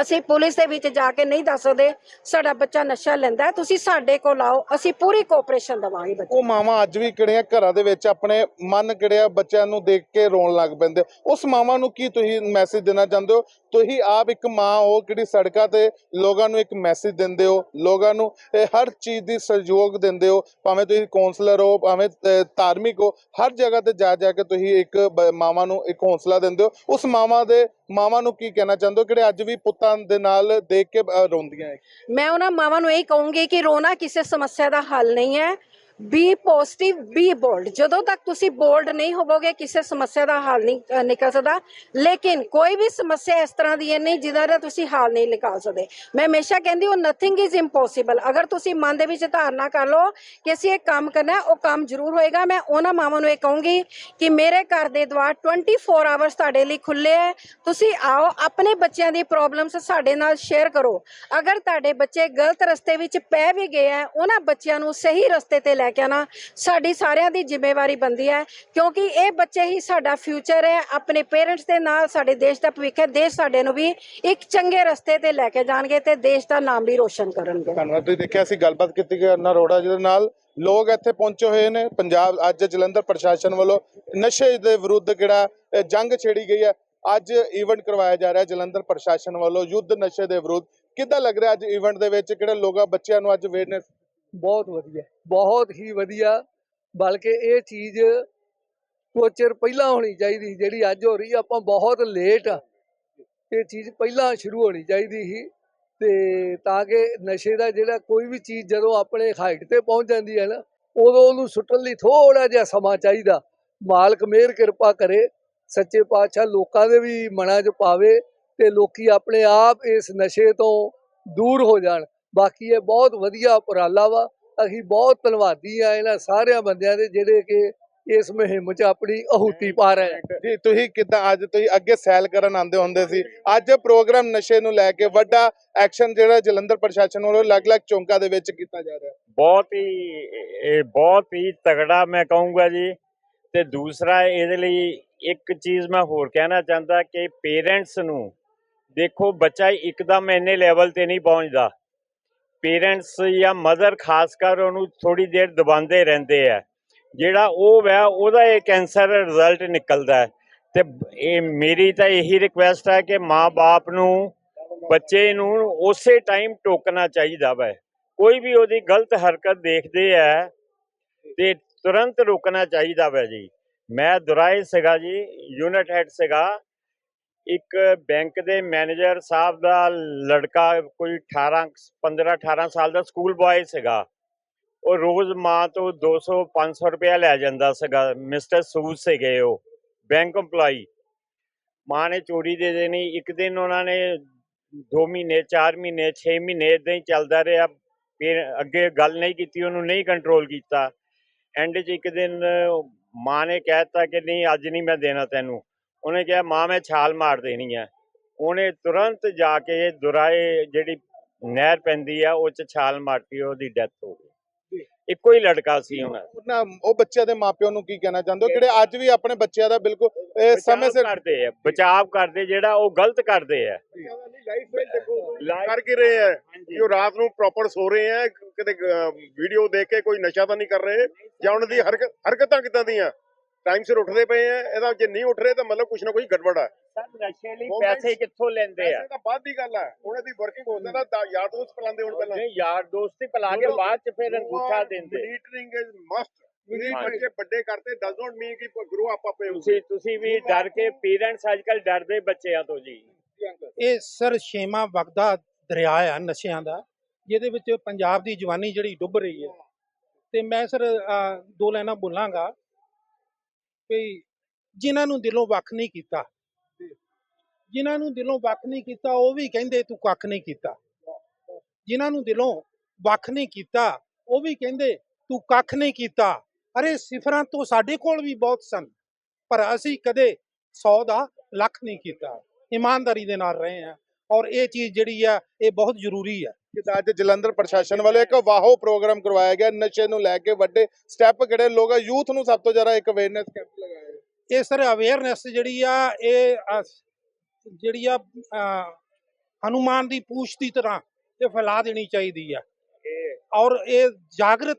ਅਸੀਂ ਪੁਲਿਸ ਦੇ ਵਿੱਚ ਜਾ ਕੇ ਨਹੀਂ ਦੱਸ ਸਕਦੇ, ਸਾਡਾ ਬੱਚਾ ਨਸ਼ਾ ਲੈਂਦਾ ਤੁਸੀਂ ਸਾਡੇ ਕੋਲ ਆਓ, ਅਸੀਂ ਪੂਰੀ ਕੋਆਪਰੇਸ਼ਨ ਦਵਾਂਗੇ ਬੱਚੇ। ਉਹ ਮਾਵਾਂ ਅੱਜ ਵੀ ਕਿਹੜੀਆਂ ਘਰਾਂ ਦੇ ਵਿੱਚ ਆਪਣੇ ਮਨ ਕਿਹੜਿਆ ਬੱਚਿਆਂ ਨੂੰ ਦੇਖ ਕੇ ਰੋਣ ਲੱਗ ਪੈਂਦੇ ਉਸ ਮਾਵਾਂ ਨੂੰ ਕੀ ਤੁਸੀਂ ਮੈਸੇਜ ਦੇਣਾ ਚਾਹੁੰਦੇ ਹੋ? ਤੁਸੀਂ ਆਪ ਇੱਕ ਮਾਂ ਹੋ ਕਿਹੜੀ ਸੜਕਾਂ ਤੇ ਲੋਕਾਂ ਨੂੰ ਇੱਕ ਮੈਸੇਜ ਦਿੰਦੇ ਹੋ, ਲੋਕਾਂ ਨੂੰ ਹਰ ਚੀਜ਼ ਦੀ ਸਹਿਯੋਗ ਦਿੰਦੇ ਹੋ, ਭਾਵੇਂ ਤੁਸੀਂ ਕਾਉਂਸਲਰ ਹੋ, ਭਾਵੇਂ ਧਾਰਮਿਕ ਹੋ, ਹਰ ਜਗ੍ਹਾ ਤੇ ਜਾ ਜਾ ਕੇ ਤੁਸੀਂ ਇੱਕ ਬ- ਮਾਵਾਂ ਨੂੰ ਇੱਕ ਹੌਸਲਾ ਦਿੰਦੇ ਹੋ। ਉਸ ਮਾਵਾਂ ਦੇ, ਮਾਵਾਂ ਨੂੰ ਕੀ ਕਹਿਣਾ ਚਾਹੁੰਦੇ ਹੋ? ਕਿਹੜੇ ਅੱਜ ਵੀ ਪੁੱਤਾਂ ਦੇ ਨਾਲ ਦੇਖ ਕੇ ਰੋਂਦੀਆਂ ਮੈਂ ਉਹਨਾਂ ਮਾਵਾਂ ਨੂੰ ਇਹ ਕਹੂੰਗੀ ਕਿ ਰੋਣਾ ਕਿਸੇ ਸਮੱਸਿਆ ਦਾ ਹੱਲ ਨਹੀਂ ਹੈ। ਬੀ ਪੋਜ਼ਿਟਿਵ ਬੀ ਬੋਲਡ ਜਦੋਂ ਤੱਕ ਤੁਸੀਂ ਬੋਲਡ ਨਹੀਂ ਹੋਵੋਗੇ, ਕਿਸੇ ਸਮੱਸਿਆ ਦਾ ਹੱਲ ਨਹੀਂ ਨਿਕਲ ਸਕਦਾ। ਲੇਕਿਨ ਕੋਈ ਵੀ ਸਮੱਸਿਆ ਇਸ ਤਰ੍ਹਾਂ ਦੀ ਹੈ ਨਹੀਂ, ਜਿਹਦਾ ਦਾ ਤੁਸੀਂ ਹੱਲ ਨਹੀਂ ਨਿਕਾਲ ਸਕਦੇ। ਮੈਂ ਹਮੇਸ਼ਾ ਕਹਿੰਦੀ ਉਹ ਨਥਿੰਗ ਇਜ਼ ਇੰਪੋਸੀਬਲ ਅਗਰ ਤੁਸੀਂ ਮਨ ਦੇ ਵਿੱਚ ਧਾਰਨਾ ਕਰ ਲਓ ਕਿ ਅਸੀਂ ਇਹ ਕੰਮ ਕਰਨਾ ਉਹ ਕੰਮ ਜ਼ਰੂਰ ਹੋਏਗਾ। ਮੈਂ ਉਹਨਾਂ ਮਾਵਾਂ ਨੂੰ ਇਹ ਕਹੂੰਗੀ ਕਿ ਮੇਰੇ ਘਰ ਦੇ ਦੁਆਰ 24 ਆਵਰਸ ਤੁਹਾਡੇ ਲਈ ਖੁੱਲੇ ਹੈ। ਤੁਸੀਂ ਆਓ, ਆਪਣੇ ਬੱਚਿਆਂ ਦੀ ਪ੍ਰੋਬਲਮਸ ਸਾਡੇ ਨਾਲ ਸ਼ੇਅਰ ਕਰੋ। ਅਗਰ ਤੁਹਾਡੇ ਬੱਚੇ ਗਲਤ ਰਸਤੇ ਵਿੱਚ ਪੈ ਵੀ ਗਏ ਹੈ, ਉਹਨਾਂ ਬੱਚਿਆਂ ਨੂੰ ਸਹੀ ਰਸਤੇ ਤੇ ਲੈ ਕੇ ਆਣਾ ਸਾਡੀ ਸਾਰਿਆਂ ਦੀ ਜ਼ਿੰਮੇਵਾਰੀ ਬਣਦੀ ਹੈ, ਕਿਉਂਕਿ ਇਹ ਬੱਚੇ ਹੀ ਸਾਡਾ ਫਿਊਚਰ ਹੈ, ਆਪਣੇ ਪੇਰੈਂਟਸ ਦੇ ਨਾਲ ਸਾਡੇ ਦੇਸ਼ ਦਾ ਭਵਿੱਖ ਹੈ, ਦੇਸ਼ ਸਾਡੇ ਨੂੰ ਵੀ ਇੱਕ ਚੰਗੇ ਰਸਤੇ ਤੇ ਲੈ ਕੇ ਜਾਣਗੇ ਤੇ ਦੇਸ਼ ਦਾ ਨਾਮ ਵੀ ਰੋਸ਼ਨ ਕਰਨਗੇ। ਧੰਨਵਾਦ, ਤੁਸੀਂ ਦੇਖਿਆ ਅਸੀਂ ਗੱਲਬਾਤ ਕੀਤੀ ਕਿ ਰੋੜਾ ਜੀ ਨਾਲ ਲੋਕ ਇੱਥੇ ਪਹੁੰਚੇ ਹੋਏ ਨੇ, ਪੰਜਾਬ ਅੱਜ ਜਲੰਧਰ ਪ੍ਰਸ਼ਾਸਨ ਵੱਲੋਂ ਨਸ਼ੇ ਦੇ ਵਿਰੁੱਧ ਕਿਹੜਾ ਜੰਗ ਛੇੜੀ ਗਈ ਹੈ, ਅੱਜ ਈਵੈਂਟ ਕਰਵਾਇਆ ਜਾ ਰਿਹਾ ਜਲੰਧਰ ਪ੍ਰਸ਼ਾਸਨ ਵੱਲੋਂ ਯੁੱਧ ਨਸ਼ੇ ਦੇ ਵਿਰੁੱਧ। ਕਿੱਦਾਂ ਲੱਗ ਰਿਹਾ ਅੱਜ ਈਵੈਂਟ ਦੇ ਵਿੱਚ, ਕਿਹੜੇ ਲੋਕਾਂ, ਬੱਚਿਆਂ ਨੂੰ ਅੱਜ ਅਵੇਅਰਨੈਸ ਬਹੁਤ ਵਧੀਆ, ਬਹੁਤ ਹੀ ਵਧੀਆ। ਬਲਕਿ ਇਹ ਚੀਜ਼ ਕੁਝ ਚਿਰ ਪਹਿਲਾਂ ਹੋਣੀ ਚਾਹੀਦੀ ਜਿਹੜੀ ਅੱਜ ਹੋ ਰਹੀ ਆਪਾਂ ਬਹੁਤ ਲੇਟ ਆ। ਇਹ ਚੀਜ਼ ਪਹਿਲਾਂ ਸ਼ੁਰੂ ਹੋਣੀ ਚਾਹੀਦੀ ਸੀ ਤੇ ਤਾਂ ਕਿ ਨਸ਼ੇ ਦਾ ਜਿਹੜਾ ਕੋਈ ਵੀ ਚੀਜ਼ ਜਦੋਂ ਆਪਣੇ ਹਾਈਟ ਤੇ ਪਹੁੰਚ ਜਾਂਦੀ ਹੈ ਨਾ, ਉਦੋਂ ਉਹਨੂੰ ਸੁੱਟਣ ਲਈ ਥੋੜਾ ਜਿਹਾ ਸਮਾਂ ਚਾਹੀਦਾ। ਮਾਲਕ ਮਿਹਰ ਕਿਰਪਾ ਕਰੇ, ਸੱਚੇ ਪਾਤਸ਼ਾਹ ਲੋਕਾਂ ਦੇ ਵੀ ਮਨਾਂ 'ਚ ਪਾਵੇ ਤੇ ਲੋਕੀ ਆਪਣੇ ਆਪ ਇਸ ਨਸ਼ੇ ਤੋਂ ਦੂਰ ਹੋ ਜਾਣ। ਬਾਕੀ ਇਹ ਬਹੁਤ ਵਧੀਆ ਉਪਰਾਲਾ ਵਾ। ਅਸੀਂ ਬਹੁਤ ਧੰਨਵਾਦੀ ਆ ਇਹਨਾਂ ਸਾਰਿਆਂ ਬੰਦਿਆਂ ਦੇ ਜਿਹੜੇ ਕਿ ਇਸ ਮੁਹਿੰਮ 'ਚ ਆਪਣੀ ਅਹੂਤੀ ਪਾ ਰਹੇ ਜੀ ਤੁਸੀਂ ਕਿਦਾਂ ਅੱਜ ਤੁਸੀਂ ਅੱਗੇ ਸੈਲ ਕਰਨ ਆਉਂਦੇ ਹੁੰਦੇ ਸੀ। ਅੱਜ ਪ੍ਰੋਗਰਾਮ ਨਸ਼ੇ ਨੂੰ ਲੈ ਕੇ ਵੱਡਾ ਐਕਸ਼ਨ ਜਿਹੜਾ ਜਲੰਧਰ ਪ੍ਰਸ਼ਾਸਨ ਵੱਲੋਂ ਅਲੱਗ-ਅਲੱਗ ਚੌਂਕਾਂ ਦੇ ਵਿੱਚ ਕੀਤਾ ਜਾ ਰਿਹਾ। ਬਹੁਤ ਹੀ ਇਹ ਬਹੁਤ ਹੀ ਤਗੜਾ ਮੈਂ ਕਹੂੰਗਾ ਜੀ। ਤੇ ਦੂਸਰਾ ਇਹਦੇ ਲਈ ਇੱਕ ਚੀਜ਼ ਮੈਂ ਹੋਰ ਕਹਿਣਾ ਚਾਹੁੰਦਾ ਕਿ ਪੇਰੈਂਟਸ ਨੂੰ ਦੇਖੋ ਬੱਚਾ ਇੱਕਦਮ ਇੰਨੇ ਲੈਵਲ ਤੇ ਨਹੀਂ ਪਹੁੰਚਦਾ। ਪੇਰੈਂਟਸ ਜਾਂ ਮਦਰ ਖਾਸ ਕਰ ਉਹਨੂੰ ਥੋੜੀ ਦੇਰ ਦਬਾਉਂਦੇ ਰਹਿੰਦੇ ਆ। ਜਿਹੜਾ ਉਹ ਵੈ, ਉਹਦਾ ਇਹ ਕੈਂਸਰ ਰਿਜ਼ਲਟ ਨਿਕਲਦਾ ਹੈ। ਤੇ ਇਹ ਮੇਰੀ ਤਾਂ ਇਹੀ ਰਿਕੁਐਸਟ ਹੈ ਕਿ ਮਾਂ-ਬਾਪ ਨੂੰ, ਬੱਚੇ ਨੂੰ ਉਸੇ ਟਾਈਮ ਟੋਕਣਾ ਚਾਹੀਦਾ ਵੈ। ਕੋਈ ਵੀ ਉਹਦੀ ਗਲਤ ਹਰਕਤ ਦੇਖਦੇ ਆ ਤੇ ਤੁਰੰਤ ਰੋਕਣਾ ਚਾਹੀਦਾ ਵੈ ਜੀ। ਮੈਂ ਦੁਰਾਏ ਸੀਗਾ ਜੀ, ਯੂਨਿਟ ਹੈਡ ਸੀਗਾ। ਇੱਕ ਬੈਂਕ ਦੇ ਮੈਨੇਜਰ ਸਾਹਿਬ ਦਾ ਲੜਕਾ, ਕੋਈ 18 15 18 ਸਾਲ ਦਾ ਸਕੂਲ ਬॉय ਸੀਗਾ। ਉਹ ਰੋਜ਼ ਮਾਂ ਤੋਂ 200 500 ਰੁਪਇਆ ਲੈ ਜਾਂਦਾ ਸੀਗਾ। ਮਿਸਟਰ ਸੂਦ ਸੀਗੇ ਉਹ, ਬੈਂਕ EMPLOYE ਮਾਂ ਨੇ ਚੋਰੀ ਦੇ ਦੇਣੀ। ਇੱਕ ਦਿਨ ਉਹਨਾਂ ਨੇ 2 ਮਹੀਨੇ 4 ਮਹੀਨੇ 6 ਮਹੀਨੇ ਇਦਾਂ ਹੀ ਚੱਲਦਾ ਰਿਹਾ। ਫਿਰ ਅੱਗੇ ਗੱਲ ਨਹੀਂ ਕੀਤੀ, ਉਹਨੂੰ ਨਹੀਂ ਕੰਟਰੋਲ ਕੀਤਾ। ਐਂਡ 'ਚ ਇੱਕ ਦਿਨ ਮਾਂ ਨੇ ਕਹਿਤਾ ਕਿ ਨਹੀਂ, ਅੱਜ ਨਹੀਂ ਮੈਂ ਦੇਣਾ ਤੈਨੂੰ। ਉਹਨੇ ਕਿਹਾ ਮਾਂ ਮੈਂ ਛਾਲ ਮਾਰ ਦੇਣੀ ਹੈ ਉਹਨੇ ਤੁਰੰਤ ਜਾ ਕੇ ਦੁਰਾਏ ਜਿਹੜੀ ਨਹਿਰ ਪੈਂਦੀ ਆ ਉਹ 'ਚ ਛਾਲ ਮਾਰਤੀ ਉਹਦੀ ਡੈਥ ਹੋ ਗਈ। ਇੱਕੋ ਹੀ ਲੜਕਾ ਸੀ ਉਹਨਾਂ ਉਹ ਬੱਚਿਆਂ ਦੇ ਮਾਪਿਆਂ ਨੂੰ ਕੀ ਕਹਿਣਾ ਚਾਹੁੰਦੇ ਹੋ? ਜਿਹੜੇ ਅੱਜ ਵੀ ਆਪਣੇ ਬੱਚਿਆਂ ਦਾ ਬਿਲਕੁਲ ਸਮੇਂ ਸਿਰ ਕਰਦੇ ਆ ਬਚਾਅ ਕਰਦੇ ਜਿਹੜਾ ਉਹ ਗਲਤ ਕਰਦੇ ਆ। ਕਰ ਕੀ ਰਹੇ ਹੈ ਕਿ ਉਹ ਰਾਤ ਨੂੰ ਪ੍ਰੋਪਰ ਸੋ ਰਹੇ ਹੈ ਕਿਤੇ ਵੀਡੀਓ ਦੇਖ ਕੇ ਕੋਈ ਨਸ਼ਾ ਤਾਂ ਨਹੀਂ ਕਰ ਰਹੇ? ਜਾਂ ਉਹਨਾਂ ਦੀ ਹਰਕਤ ਹਰਕਤਾਂ ਕਿੱਦਾਂ ਦੀਆਂ? ਟਾਈਮ ਸਿਰ ਉੱਠਦੇ ਪਏ ਹੈ ਇਹਦਾ ਜੇ ਨਹੀਂ ਉੱਠ ਰਹੇ ਤਾਂ ਮਤਲਬ ਕੁਝ ਨਾ ਕੁਝ ਗੜਬੜ ਹੈ ਸਰ ਨਸ਼ੇ ਲਈ Moments- ਪੈਸੇ ਕਿੱਥੋਂ ਲੈਂਦੇ ਆ? ਵੈਸੇ ਤਾਂ ਬਾਅਦ ਦੀ ਗੱਲ ਹੈ ਉਹਨਾਂ ਦੀ ਵਰਕਿੰਗ ਹੋ ਸਕਦਾ ਤਾਂ ਯਾਰ ਦੋਸਤ ਪਲਾਉਂਦੇ ਹੁਣ ਪਹਿਲਾਂ। ਨਹੀਂ ਯਾਰ ਦੋਸਤੀ ਪਿਲਾ ਕੇ ਬਾਅਦ ਚ ਫਿਰ ਅੰਗੂਠਾ ਦਿੰਦੇ। ਮੋਨੀਟਰਿੰਗ ਇਜ਼ ਮਸਟ ਤੁਸੀਂ ਹਾਂਜੀ। ਬੱਚੇ ਵੱਡੇ ਕਰਤੇ ਡਸ ਨਾਟ ਮੀਨ ਕਿ ਗਰੋ ਅਪ ਆਪੇ ਤੁਸੀਂ ਤੁਸੀਂ ਵੀ ਡਰ ਕੇ ਪੇਰੈਂਟਸ ਅੱਜਕੱਲ ਡਰਦੇ ਬੱਚਿਆਂ ਤੋਂ ਜੀ। ਇਹ ਸਰ ਛੇਵਾਂ ਵਗਦਾ ਦਰਿਆ ਆ ਨਸ਼ਿਆਂ ਦਾ ਜਿਹਦੇ ਵਿੱਚ ਪੰਜਾਬ ਦੀ ਜਵਾਨੀ ਜਿਹੜੀ ਡੁੱਬ ਰਹੀ ਹੈ। ਤੇ ਮੈਂ ਸਰ ਦੋ ਲਾਈਨਾਂ ਬੋਲਾਂਗਾ। ਵੀ ਜਿਨ੍ਹਾਂ ਨੂੰ ਦਿਲੋਂ ਵੱਖ ਨਹੀਂ ਕੀਤਾ। ਜਿਨ੍ਹਾਂ ਨੂੰ ਦਿਲੋਂ ਵੱਖ ਨਹੀਂ ਕੀਤਾ, ਉਹ ਵੀ ਕਹਿੰਦੇ ਤੂੰ ਕੱਖ ਨਹੀਂ ਕੀਤਾ। ਜਿਨ੍ਹਾਂ ਨੂੰ ਦਿਲੋਂ ਵੱਖ ਨਹੀਂ ਕੀਤਾ, ਉਹ ਵੀ ਕਹਿੰਦੇ ਤੂੰ ਕੱਖ ਨਹੀਂ ਕੀਤਾ। ਅਰੇ ਸਿਫਰਾਂ ਤੋਂ ਸਾਡੇ ਕੋਲ ਵੀ ਬਹੁਤ ਸਨ, ਪਰ ਅਸੀਂ ਕਦੇ 100 ਦਾ ਲੱਖ ਨਹੀਂ ਕੀਤਾ। ਇਮਾਨਦਾਰੀ ਦੇ ਨਾਲ ਰਹੇ ਆ ਔਰ ਇਹ ਚੀਜ਼ ਜਿਹੜੀ ਆ, ਇਹ ਬਹੁਤ ਜ਼ਰੂਰੀ ਆ। ਜਿੱਦਾਂ ਅੱਜ ਜਲੰਧਰ ਪ੍ਰਸ਼ਾਸਨ ਵੱਲੋਂ ਇੱਕ ਵਾਹੋ ਪ੍ਰੋਗਰਾਮ ਕਰਵਾਇਆ ਗਿਆ ਨਸ਼ੇ ਨੂੰ ਲੈ ਕੇ ਵੱਡੇ ਸਟੈਪ ਕਿਹੜੇ ਲੋਕ ਯੂਥ ਨੂੰ ਸਭ ਤੋਂ ਜ਼ਿਆਦਾ ਇੱਕ ਅਵੇਅਰਨੈਸ ਕੈਂਪ ਲਗਾਇਆ। ਇਹ ਸਰ ਅਵੇਅਰਨੈਸ ਜਿਹੜੀ ਆ ਇਹ ਜਿਹੜੀ ਆ ਹਨੂਮਾਨ ਦੀ ਪੂਛ ਦੀ ਤਰ੍ਹਾਂ ਇਹ ਫੈਲਾ ਦੇਣੀ ਚਾਹੀਦੀ ਆ ਔਰ ਇਹ ਜਾਗਰਤ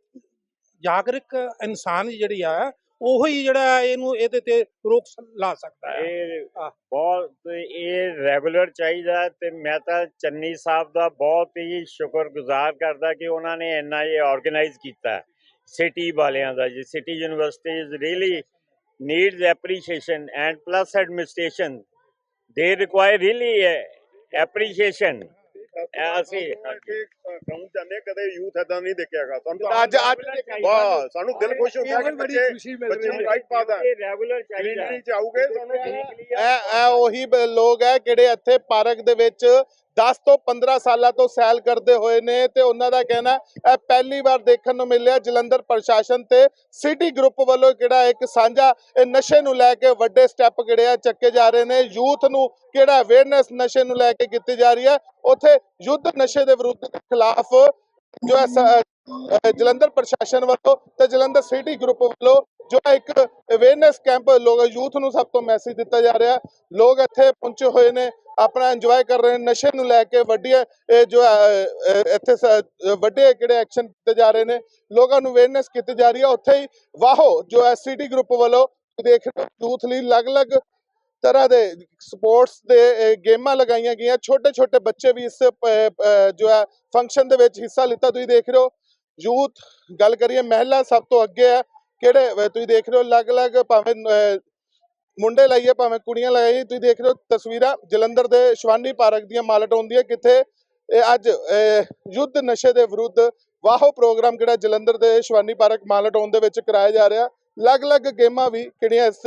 ਜਾਗਰਿਕ ਇਨਸਾਨ ਜਿਹੜੀ ਆ ਉਹੀ ਜਿਹੜਾ ਇਹਨੂੰ ਇਹਦੇ ਤੇ ਰੋਕ ਲਾ ਸਕਦਾ ਹੈ ਇਹ। ਬਹੁਤ ਇਹ ਰੈਗੂਲਰ ਚਾਹੀਦਾ ਹੈ ਤੇ ਮੈਂ ਤਾਂ ਚੰਨੀ ਸਾਹਿਬ ਦਾ ਬਹੁਤ ਹੀ ਸ਼ੁਕਰਗੁਜ਼ਾਰ ਕਰਦਾ ਕਿ ਉਹਨਾਂ ਨੇ ਇੰਨਾ ਇਹ ਆਰਗੇਨਾਈਜ਼ ਕੀਤਾ ਸਿਟੀ ਵਾਲਿਆਂ ਦਾ ਜੀ city university is really needs appreciation and plus administration ਦੇ ਰਿਕੁਆਇਰ ਰੀਲੀ ਐਪਰੀਸ਼ੀਏਸ਼ਨ ਅਸੀਂ ਕਹੂੰ ਚਾਹੁੰਦੇ ਕਦੇ ਯੂਥ ਐਦਾਂ ਨਹੀਂ ਦੇਖਿਆਗਾ ਤੁਹਾਨੂੰ ਤਾਂ ਅੱਜ ਅੱਜ ਵਾਹ ਸਾਨੂੰ ਦਿਲ ਖੁਸ਼ ਹੁੰਦਾ ਕਿ ਬੱਚੇ ਬੱਚੇ ਨੂੰ ਰਾਈਟ ਪਾਦਾ ਇਹ ਰੈਗੂਲਰ ਚਾਹੀਦਾ। ਕਲੀਨਰੀ ਚ ਆਉਗੇ ਤੁਹਾਨੂੰ ਇਹ ਇਹ ਉਹੀ ਲੋਕ ਹੈ ਕਿਹੜੇ ਇੱਥੇ ਪਾਰਕ ਦੇ ਵਿੱਚ 10 ਤੋਂ 15 ਸਾਲਾਂ ਤੋਂ ਸੈਲ ਕਰਦੇ ਹੋਏ ਨੇ ਤੇ ਉਹਨਾਂ ਦਾ ਕਹਿਣਾ ਇਹ ਪਹਿਲੀ ਵਾਰ ਦੇਖਣ ਨੂੰ ਮਿਲਿਆ ਜਲੰਧਰ ਪ੍ਰਸ਼ਾਸਨ ਤੇ ਸਿਟੀ ਗਰੁੱਪ ਵੱਲੋਂ ਕਿਹੜਾ ਇੱਕ ਸਾਂਝਾ, ਇਹ ਨਸ਼ੇ ਨੂੰ ਲੈ ਕੇ ਵੱਡੇ ਸਟੈਪ ਕਿਹੜੇ ਆ ਚੱਕੇ ਜਾ ਰਹੇ ਨੇ, ਯੂਥ ਨੂੰ ਕਿਹੜਾ ਅਵੇਅਰਨੈਸ ਨਸ਼ੇ ਨੂੰ ਲੈ ਕੇ ਕੀਤੀ ਜਾ ਰਹੀ ਹੈ, ਉੱਥੇ ਯੁੱਧ ਨਸ਼ੇ ਦੇ ਵਿਰੁੱਧ ਦੇ ਖਿਲਾਫ ਜੋ ਹੈ ਜਲੰਧਰ ਪ੍ਰਸ਼ਾਸਨ ਵੱਲੋਂ ਤੇ ਜਲੰਧਰ ਸਿਟੀ ਗਰੁੱਪ ਵੱਲੋਂ ਜੋ ਇੱਕ ਅਵੇਅਰਨੈਸ ਕੈਂਪ ਲੋਕ, ਯੂਥ ਨੂੰ ਸਭ ਤੋਂ ਮੈਸੇਜ ਦਿੱਤਾ ਜਾ ਰਿਹਾ ਲੋਕ ਇੱਥੇ ਪਹੁੰਚੇ ਹੋਏ ਨੇ ਆਪਣਾ ਇੰਜੋਏ ਕਰ ਰਹੇ ਨੇ, ਨਸ਼ੇ ਨੂੰ ਲੈ ਕੇ ਵੱਡੀਆਂ ਇਹ ਜੋ ਇੱਥੇ ਵੱਡੇ ਕਿਹੜੇ ਐਕਸ਼ਨ ਕੀਤੇ ਜਾ ਰਹੇ ਨੇ, ਲੋਕਾਂ ਨੂੰ ਅਵੇਅਰਨੈਸ ਕੀਤੀ ਜਾ ਰਹੀ ਹੈ, ਉੱਥੇ ਹੀ ਵਾਹੋ, ਜੋ ਹੈ ਸਿਟੀ ਗਰੁੱਪ ਵੱਲੋਂ ਦੇਖ ਯੂਥ ਲਈ ਅਲੱਗ-ਅਲੱਗ ਤਰ੍ਹਾਂ ਦੇ ਸਪੋਰਟਸ ਦੇ ਗੇਮਾਂ ਲਗਾਈਆਂ ਗਈਆਂ ਛੋਟੇ ਛੋਟੇ ਬੱਚੇ ਵੀ ਇਸ ਜੋ ਹੈ ਫੰਕਸ਼ਨ ਦੇ ਵਿੱਚ ਹਿੱਸਾ ਲਿੱਤਾ, ਤੁਸੀਂ ਦੇਖ ਰਹੇ ਹੋ, ਯੂਥ, ਗੱਲ ਕਰੀਏ ਮਹਿਲਾ ਸਭ ਤੋਂ ਅੱਗੇ ਹੈ, ਕਿਹੜੇ ਤੁਸੀਂ ਦੇਖ ਰਹੇ ਹੋ, ਅਲੱਗ-ਅਲੱਗ ਭਾਵੇਂ ਮੁੰਡੇ ਲਾਈਏ ਭਾਵੇਂ ਕੁੜੀਆਂ ਲਾਈਏ ਤੁਸੀਂ ਦੇਖ ਰਹੇ ਹੋ ਤਸਵੀਰਾਂ ਜਲੰਧਰ ਦੇ ਸ਼ਵਾਨੀ ਪਾਰਕ ਦੀਆਂ ਮਾਲਟ ਹੁੰਦੀ ਹੈ ਕਿੱਥੇ ਇਹ ਅੱਜ ਅ, ਯੁੱਧ ਨਸ਼ੇ ਦੇ ਵਿਰੁੱਧ ਵਾਹੋ ਪ੍ਰੋਗਰਾਮ ਜਿਹੜਾ ਜਲੰਧਰ ਦੇ ਸ਼ਵਾਨੀ ਪਾਰਕ ਮਾਲਟ ਹੋਣ ਦੇ ਵਿੱਚ ਕਰਾਇਆ ਜਾ ਰਿਹਾ। ਅਲੱਗ-ਅਲੱਗ ਗੇਮਾਂ ਵੀ ਕਿਹੜੀਆਂ ਇਸ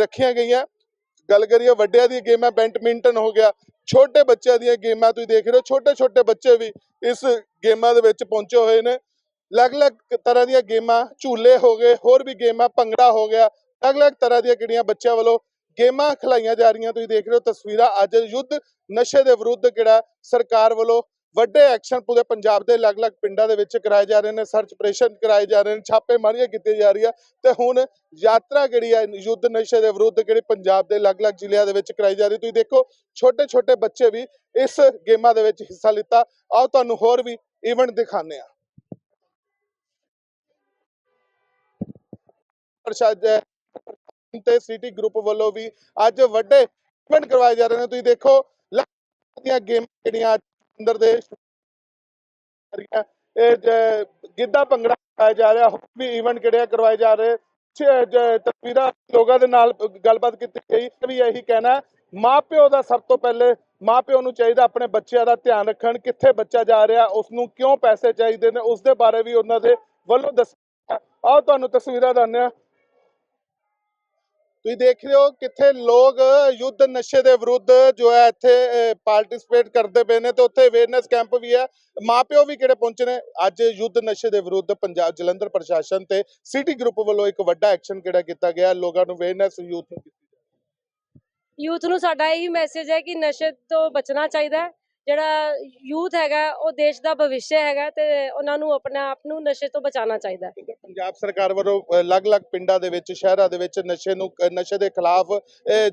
ਰੱਖੀਆਂ ਗਈਆਂ। ਗੱਲ ਕਰੀਏ ਵੱਡਿਆਂ ਦੀ ਗੇਮਾਂ ਬੈਡਮਿੰਟਨ ਹੋ ਗਿਆ ਛੋਟੇ ਬੱਚਿਆਂ ਦੀਆਂ ਗੇਮਾਂ ਤੁਸੀਂ ਦੇਖ ਰਹੇ ਹੋ ਛੋਟੇ ਛੋਟੇ ਬੱਚੇ ਵੀ ਇਸ ਗੇਮਾਂ ਦੇ ਵਿੱਚ ਪਹੁੰਚੇ ਹੋਏ ਨੇ। ਅਲੱਗ-ਅਲੱਗ ਤਰ੍ਹਾਂ ਦੀਆਂ ਗੇਮਾਂ ਝੂਲੇ ਹੋ ਗਏ ਹੋਰ ਵੀ ਗੇਮਾਂ ਭੰਗੜਾ ਹੋ ਗਿਆ ਅਲੱਗ-ਅਲੱਗ ਤਰ੍ਹਾਂ ਦੀਆਂ ਕਿਹੜੀਆਂ ਬੱਚਿਆਂ ਵੱਲੋਂ ਗੇਮਾਂ ਖਿਲਾਈਆਂ ਜਾ ਰਹੀਆਂ, ਤੁਸੀਂ ਦੇਖ ਰਹੇ ਹੋ ਤਸਵੀਰਾਂ। ਅੱਜ ਯੁੱਧ ਨਸ਼ੇ ਦੇ ਵਿਰੁੱਧ ਕਿਹੜਾ ਸਰਕਾਰ ਵੱਲੋਂ ਵੱਡੇ ਐਕਸ਼ਨ ਪੂਰੇ ਪੰਜਾਬ ਦੇ ਅਲੱਗ-ਅਲੱਗ ਪਿੰਡਾਂ ਦੇ ਵਿੱਚ ਕਰਾਏ ਜਾ ਰਹੇ ਨੇ, ਸਰਚ ਆਪਰੇਸ਼ਨ ਕਰਾਏ ਜਾ ਰਹੇ ਨੇ, ਛਾਪੇਮਾਰੀਆਂ ਕੀਤੀਆਂ ਜਾ ਰਹੀ ਰਹੀਆਂ ਤੇ ਹੁਣ ਯਾਤਰਾ ਜਿਹੜੀ ਹੈ ਯੁੱਧ ਨਸ਼ੇ ਦੇ ਵਿਰੁੱਧ ਕਿਹੜੀ ਪੰਜਾਬ ਦੇ ਅਲੱਗ-ਅਲੱਗ ਜ਼ਿਲ੍ਹਿਆਂ ਦੇ ਵਿੱਚ ਕਰਾਈ ਜਾ ਰਹੀ ਤੁਸੀਂ ਦੇਖੋ, ਛੋਟੇ-ਛੋਟੇ ਬੱਚੇ ਵੀ ਇਸ ਗੇਮਾਂ ਦੇ ਵਿੱਚ ਹਿੱਸਾ ਲਿੱਤਾ। ਆਓ ਤੁਹਾਨੂੰ ਹੋਰ ਵੀ ਇਵੈਂਟ ਦਿਖਾਉਂਦੇ ਆ ਪ੍ਰਸ਼ਾਦ ਤੇ ਸਿਟੀ ਗਰੁੱਪ ਵੱਲੋਂ ਵੀ ਅੱਜ ਵੱਡੇ ਇਵੈਂਟ ਕਰਵਾਏ ਜਾ ਰਹੇ ਨੇ। ਤੁਸੀਂ ਦੇਖੋ ਦੀਆਂ ਗੇਮਾਂ ਜਿਹੜੀਆਂ ਅੰਦਰ ਦੇ ਇਹ ਗਿੱਧਾ ਭੰਗੜਾ ਕਰਵਾਇਆ ਜਾ ਰਿਹਾ, ਹੋਰ ਵੀ ਇਵੈਂਟ ਕਿਹੜੇ ਕਰਵਾਏ ਜਾ ਰਹੇ। ਤਸਵੀਰਾਂ ਲੋਕਾਂ ਦੇ ਨਾਲ ਗੱਲਬਾਤ ਕੀਤੀ ਗਈ। ਵੀ ਇਹੀ ਕਹਿਣਾ, ਮਾਪਿਓ ਦਾ ਸਭ ਤੋਂ ਪਹਿਲੇ ਮਾਪਿਓ ਨੂੰ ਚਾਹੀਦਾ ਆਪਣੇ ਬੱਚਿਆਂ ਦਾ ਧਿਆਨ ਰੱਖਣ, ਕਿੱਥੇ ਬੱਚਾ ਜਾ ਰਿਹਾ ਉਸ ਨੂੰ ਕਿਉਂ ਪੈਸੇ ਚਾਹੀਦੇ ਨੇ ਉਸ ਦੇ ਬਾਰੇ ਵੀ ਉਹਨਾਂ ਦੇ ਵੱਲੋਂ ਦੱਸਿਆ। ਆਓ ਤੁਹਾਨੂੰ ਤਸਵੀਰਾਂ ਦਿੰਦੇ ਹਾਂ। ਤੁਸੀਂ ਦੇਖ ਰਹੇ ਹੋ ਕਿੱਥੇ ਲੋਕ ਯੁੱਧ ਨਸ਼ੇ ਦੇ ਵਿਰੁੱਧ ਜੋ ਹੈ ਇੱਥੇ ਪਾਰਟਿਸਿਪੇਟ ਕਰਦੇ ਪਏ ਨੇ ਤੇ ਉੱਥੇ ਅਵੇਅਰਨੈਸ ਕੈਂਪ ਵੀ ਹੈ। ਮਾਪਿਓ ਵੀ ਕਿਹੜੇ ਪਹੁੰਚੇ ਨੇ? ਅੱਜ ਯੁੱਧ ਨਸ਼ੇ ਦੇ ਵਿਰੁੱਧ ਪੰਜਾਬ, ਜਲੰਧਰ ਪ੍ਰਸ਼ਾਸਨ ਤੇ ਸਿਟੀ ਗਰੁੱਪ ਵੱਲੋਂ ਇੱਕ ਵੱਡਾ ਐਕਸ਼ਨ ਕਿਹੜਾ ਕੀਤਾ ਗਿਆ? ਲੋਕਾਂ ਨੂੰ ਅਵੇਅਰਨੈਸ ਯੂਥ ਨੂੰ ਕੀਤੀ ਯੂਥ ਨੂੰ ਸਾਡਾ ਇਹੀ ਮੈਸੇਜ ਹੈ ਕਿ ਨਸ਼ੇ ਤੋਂ ਬਚਣਾ ਚਾਹੀਦਾ ਹੈ। ਜਿਹੜਾ ਯੂਥ ਹੈਗਾ ਉਹ ਦੇਸ਼ ਦਾ ਭਵਿੱਖ ਹੈਗਾ ਤੇ ਉਹਨਾਂ ਨੂੰ ਆਪਣੇ ਆਪ ਨੂੰ ਨਸ਼ੇ ਤੋਂ ਬਚਾਉਣਾ ਚਾਹੀਦਾ ਹੈ। ਪੰਜਾਬ ਸਰਕਾਰ ਵੱਲੋਂ ਅਲੱਗ-ਅਲੱਗ ਪਿੰਡਾਂ ਦੇ ਵਿੱਚ ਸ਼ਹਿਰਾਂ ਦੇ ਵਿੱਚ ਨਸ਼ੇ ਨੂੰ ਨਸ਼ੇ ਦੇ ਖਿਲਾਫ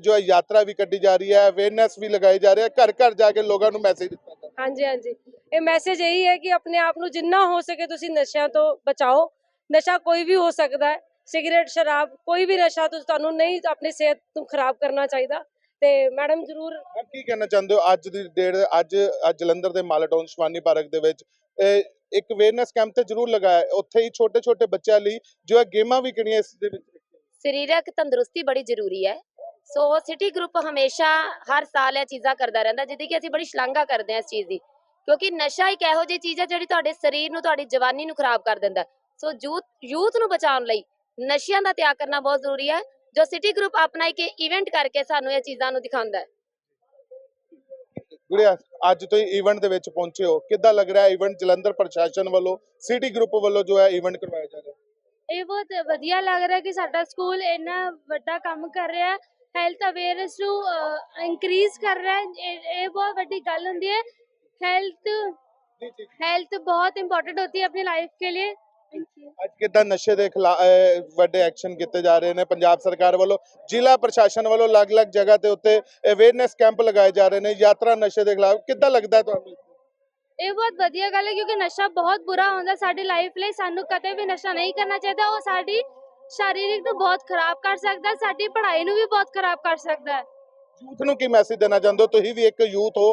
ਜੋ ਹੈ ਯਾਤਰਾ ਵੀ ਕੱਢੀ ਜਾ ਰਹੀ ਹੈ ਅਵੇਅਰਨੈਸ ਵੀ ਲਗਾਈ ਜਾ ਰਹੀ ਹੈ ਘਰ ਘਰ ਜਾ ਕੇ ਲੋਕਾਂ ਨੂੰ ਮੈਸੇਜ ਦਿੱਤਾ ਜਾ ਰਿਹਾ ਹਾਂਜੀ ਹਾਂਜੀ। ਇਹ ਮੈਸੇਜ ਇਹੀ ਹੈ ਕਿ ਆਪਣੇ ਆਪ ਨੂੰ ਜਿੰਨਾ ਹੋ ਸਕੇ ਤੁਸੀਂ ਨਸ਼ਿਆਂ ਤੋਂ ਬਚਾਓ। ਨਸ਼ਾ ਕੋਈ ਵੀ ਹੋ ਸਕਦਾ ਹੈ ਸਿਗਰਟ ਸ਼ਰਾਬ ਕੋਈ ਵੀ ਨਸ਼ਾ ਤੁਸੀਂ ਤੁਹਾਨੂੰ ਨਹੀਂ ਆਪਣੀ ਸਿਹਤ ਨੂੰ ਖਰਾਬ ਕਰਨਾ ਚਾਹੀਦਾ। ਤੇ ਮੈਡਮ ਜ਼ਰੂਰ ਕੀ ਕਹਿਣਾ ਚਾਹੁੰਦੇ ਹੋ? ਅੱਜ ਦੀ ਡੇਟ ਅੱਜ ਅੱਜ ਜਲੰਧਰ ਦੇ ਮਾਲਾਟਾਊਨ ਸ਼ਵਾਨੀ ਪਾਰਕ ਦੇ ਵਿੱਚ ਇੱਕ ਅਵੇਅਰਨੈਸ ਕੈਂਪ ਤੇ ਜ਼ਰੂਰ ਲਗਾਇਆ। ਉੱਥੇ ਹੀ ਛੋਟੇ-ਛੋਟੇ ਬੱਚਿਆਂ ਲਈ ਜੋ ਹੈ ਗੇਮਾਂ ਵੀ ਕਿਹੜੀਆਂ ਇਸ ਦੇ ਵਿੱਚ ਸਰੀਰਕ ਤੰਦਰੁਸਤੀ ਬੜੀ ਜ਼ਰੂਰੀ ਹੈ। ਸੋ ਸਿਟੀ ਗਰੁੱਪ ਹਮੇਸ਼ਾ ਹਰ ਸਾਲ ਇਹ ਚੀਜ਼ਾਂ ਕਰਦਾ ਰਹਿੰਦਾ ਜਿਹਦੀ ਕਿ ਅਸੀਂ ਬੜੀ ਸ਼ਲਾਘਾ ਕਰਦੇ ਹਾਂ ਇਸ ਚੀਜ਼ ਦੀ। ਕਿਉਂਕਿ ਨਸ਼ਾ ਇੱਕ ਇਹੋ ਜਿਹੀ ਚੀਜ਼ ਹੈ ਜਿਹੜੀ ਤੁਹਾਡੇ ਸਰੀਰ ਨੂੰ ਤੁਹਾਡੀ ਜਵਾਨੀ ਨੂੰ ਖਰਾਬ ਕਰ ਦਿੰਦਾ। ਸੋ ਯੂਥ ਯੂਥ ਨੂੰ ਬਚਾਉਣ ਲਈ ਨਸ਼ਿਆਂ ਦਾ ਤਿਆਗ ਕਰਨਾ ਬਹੁਤ ਜ਼ਰੂਰੀ ਹੈ। ਜੋ ਸਿਟੀ ਗਰੁੱਪ ਆਪਣਾ ਇੱਕ ਇਵੈਂਟ ਕਰਕੇ ਸਾਨੂੰ ਇਹ ਚੀਜ਼ਾਂ ਨੂੰ ਦਿਖਾਉਂਦਾ ਹੈ ਗੁੜਿਆ ਅੱਜ ਤੁਸੀਂ ਇਵੈਂਟ ਦੇ ਵਿੱਚ ਪਹੁੰਚੇ ਹੋ ਕਿੱਦਾਂ ਲੱਗ ਰਿਹਾ ਇਵੈਂਟ ਜਲੰਧਰ ਪ੍ਰਸ਼ਾਸਨ ਵੱਲੋਂ ਸਿਟੀ ਗਰੁੱਪ ਵੱਲੋਂ ਜੋ ਹੈ ਇਵੈਂਟ ਕਰਵਾਇਆ ਜਾ ਰਿਹਾ ਇਹ ਬਹੁਤ ਵਧੀਆ ਲੱਗ ਰਿਹਾ ਕਿ ਸਾਡਾ ਸਕੂਲ ਇੰਨਾ ਵੱਡਾ ਕੰਮ ਕਰ ਰਿਹਾ ਹੈ ਹੈਲਥ ਅਵੇਅਰਨੈਸ ਨੂੰ ਇਨਕਰੀਜ਼ ਕਰ ਰਿਹਾ ਹੈ ਇਹ ਇਹ ਬਹੁਤ ਵੱਡੀ ਗੱਲ ਹੁੰਦੀ है हेल्थ ਜੀ ਜੀ हेल्थ बहुत इम्पोर्टेंट होती है अपनी लाइफ के लिए थैंक यू ਅੱਜ ਕਿੱਦਾਂ ਨਸ਼ੇ ਦੇ ਖਿਲਾਫ ਵੱਡੇ ਐਕਸ਼ਨ ਕੀਤੇ ਜਾ ਰਹੇ ਨੇ? ਪੰਜਾਬ ਸਰਕਾਰ ਵੱਲੋਂ ਜ਼ਿਲ੍ਹਾ ਪ੍ਰਸ਼ਾਸਨ ਵੱਲੋਂ ਅਲੱਗ-ਅਲੱਗ ਜਗ੍ਹਾ ਤੇ ਉੱਤੇ ਅਵੇਅਰਨੈਸ ਕੈਂਪ ਲਗਾਏ ਜਾ ਰਹੇ ਨੇ ਯਾਤਰਾ ਨਸ਼ੇ ਦੇ ਖਿਲਾਫ। ਕਿੱਦਾਂ ਲੱਗਦਾ ਤੁਹਾਨੂੰ? ਇਹ ਬਹੁਤ ਵਧੀਆ ਗੱਲ ਹੈ ਕਿਉਂਕਿ ਨਸ਼ਾ ਬਹੁਤ ਬੁਰਾ ਹੁੰਦਾ ਸਾਡੀ ਲਾਈਫ ਲਈ। ਸਾਨੂੰ ਕਦੇ ਵੀ ਨਸ਼ਾ ਨਹੀਂ ਕਰਨਾ ਚਾਹੀਦਾ। ਉਹ ਸਾਡੀ ਸਰੀਰਿਕ ਨੂੰ ਬਹੁਤ ਖਰਾਬ ਕਰ ਸਕਦਾ ਸਾਡੀ ਪੜ੍ਹਾਈ ਨੂੰ ਵੀ ਬਹੁਤ ਖਰਾਬ ਕਰ ਸਕਦਾ ਹੈ। ਯੂਥ ਨੂੰ ਕੀ ਮੈਸੇਜ ਦੇਣਾ ਚਾਹੁੰਦੇ ਹੋ? ਤੁਸੀਂ ਵੀ ਇੱਕ ਯੂਥ ਹੋ।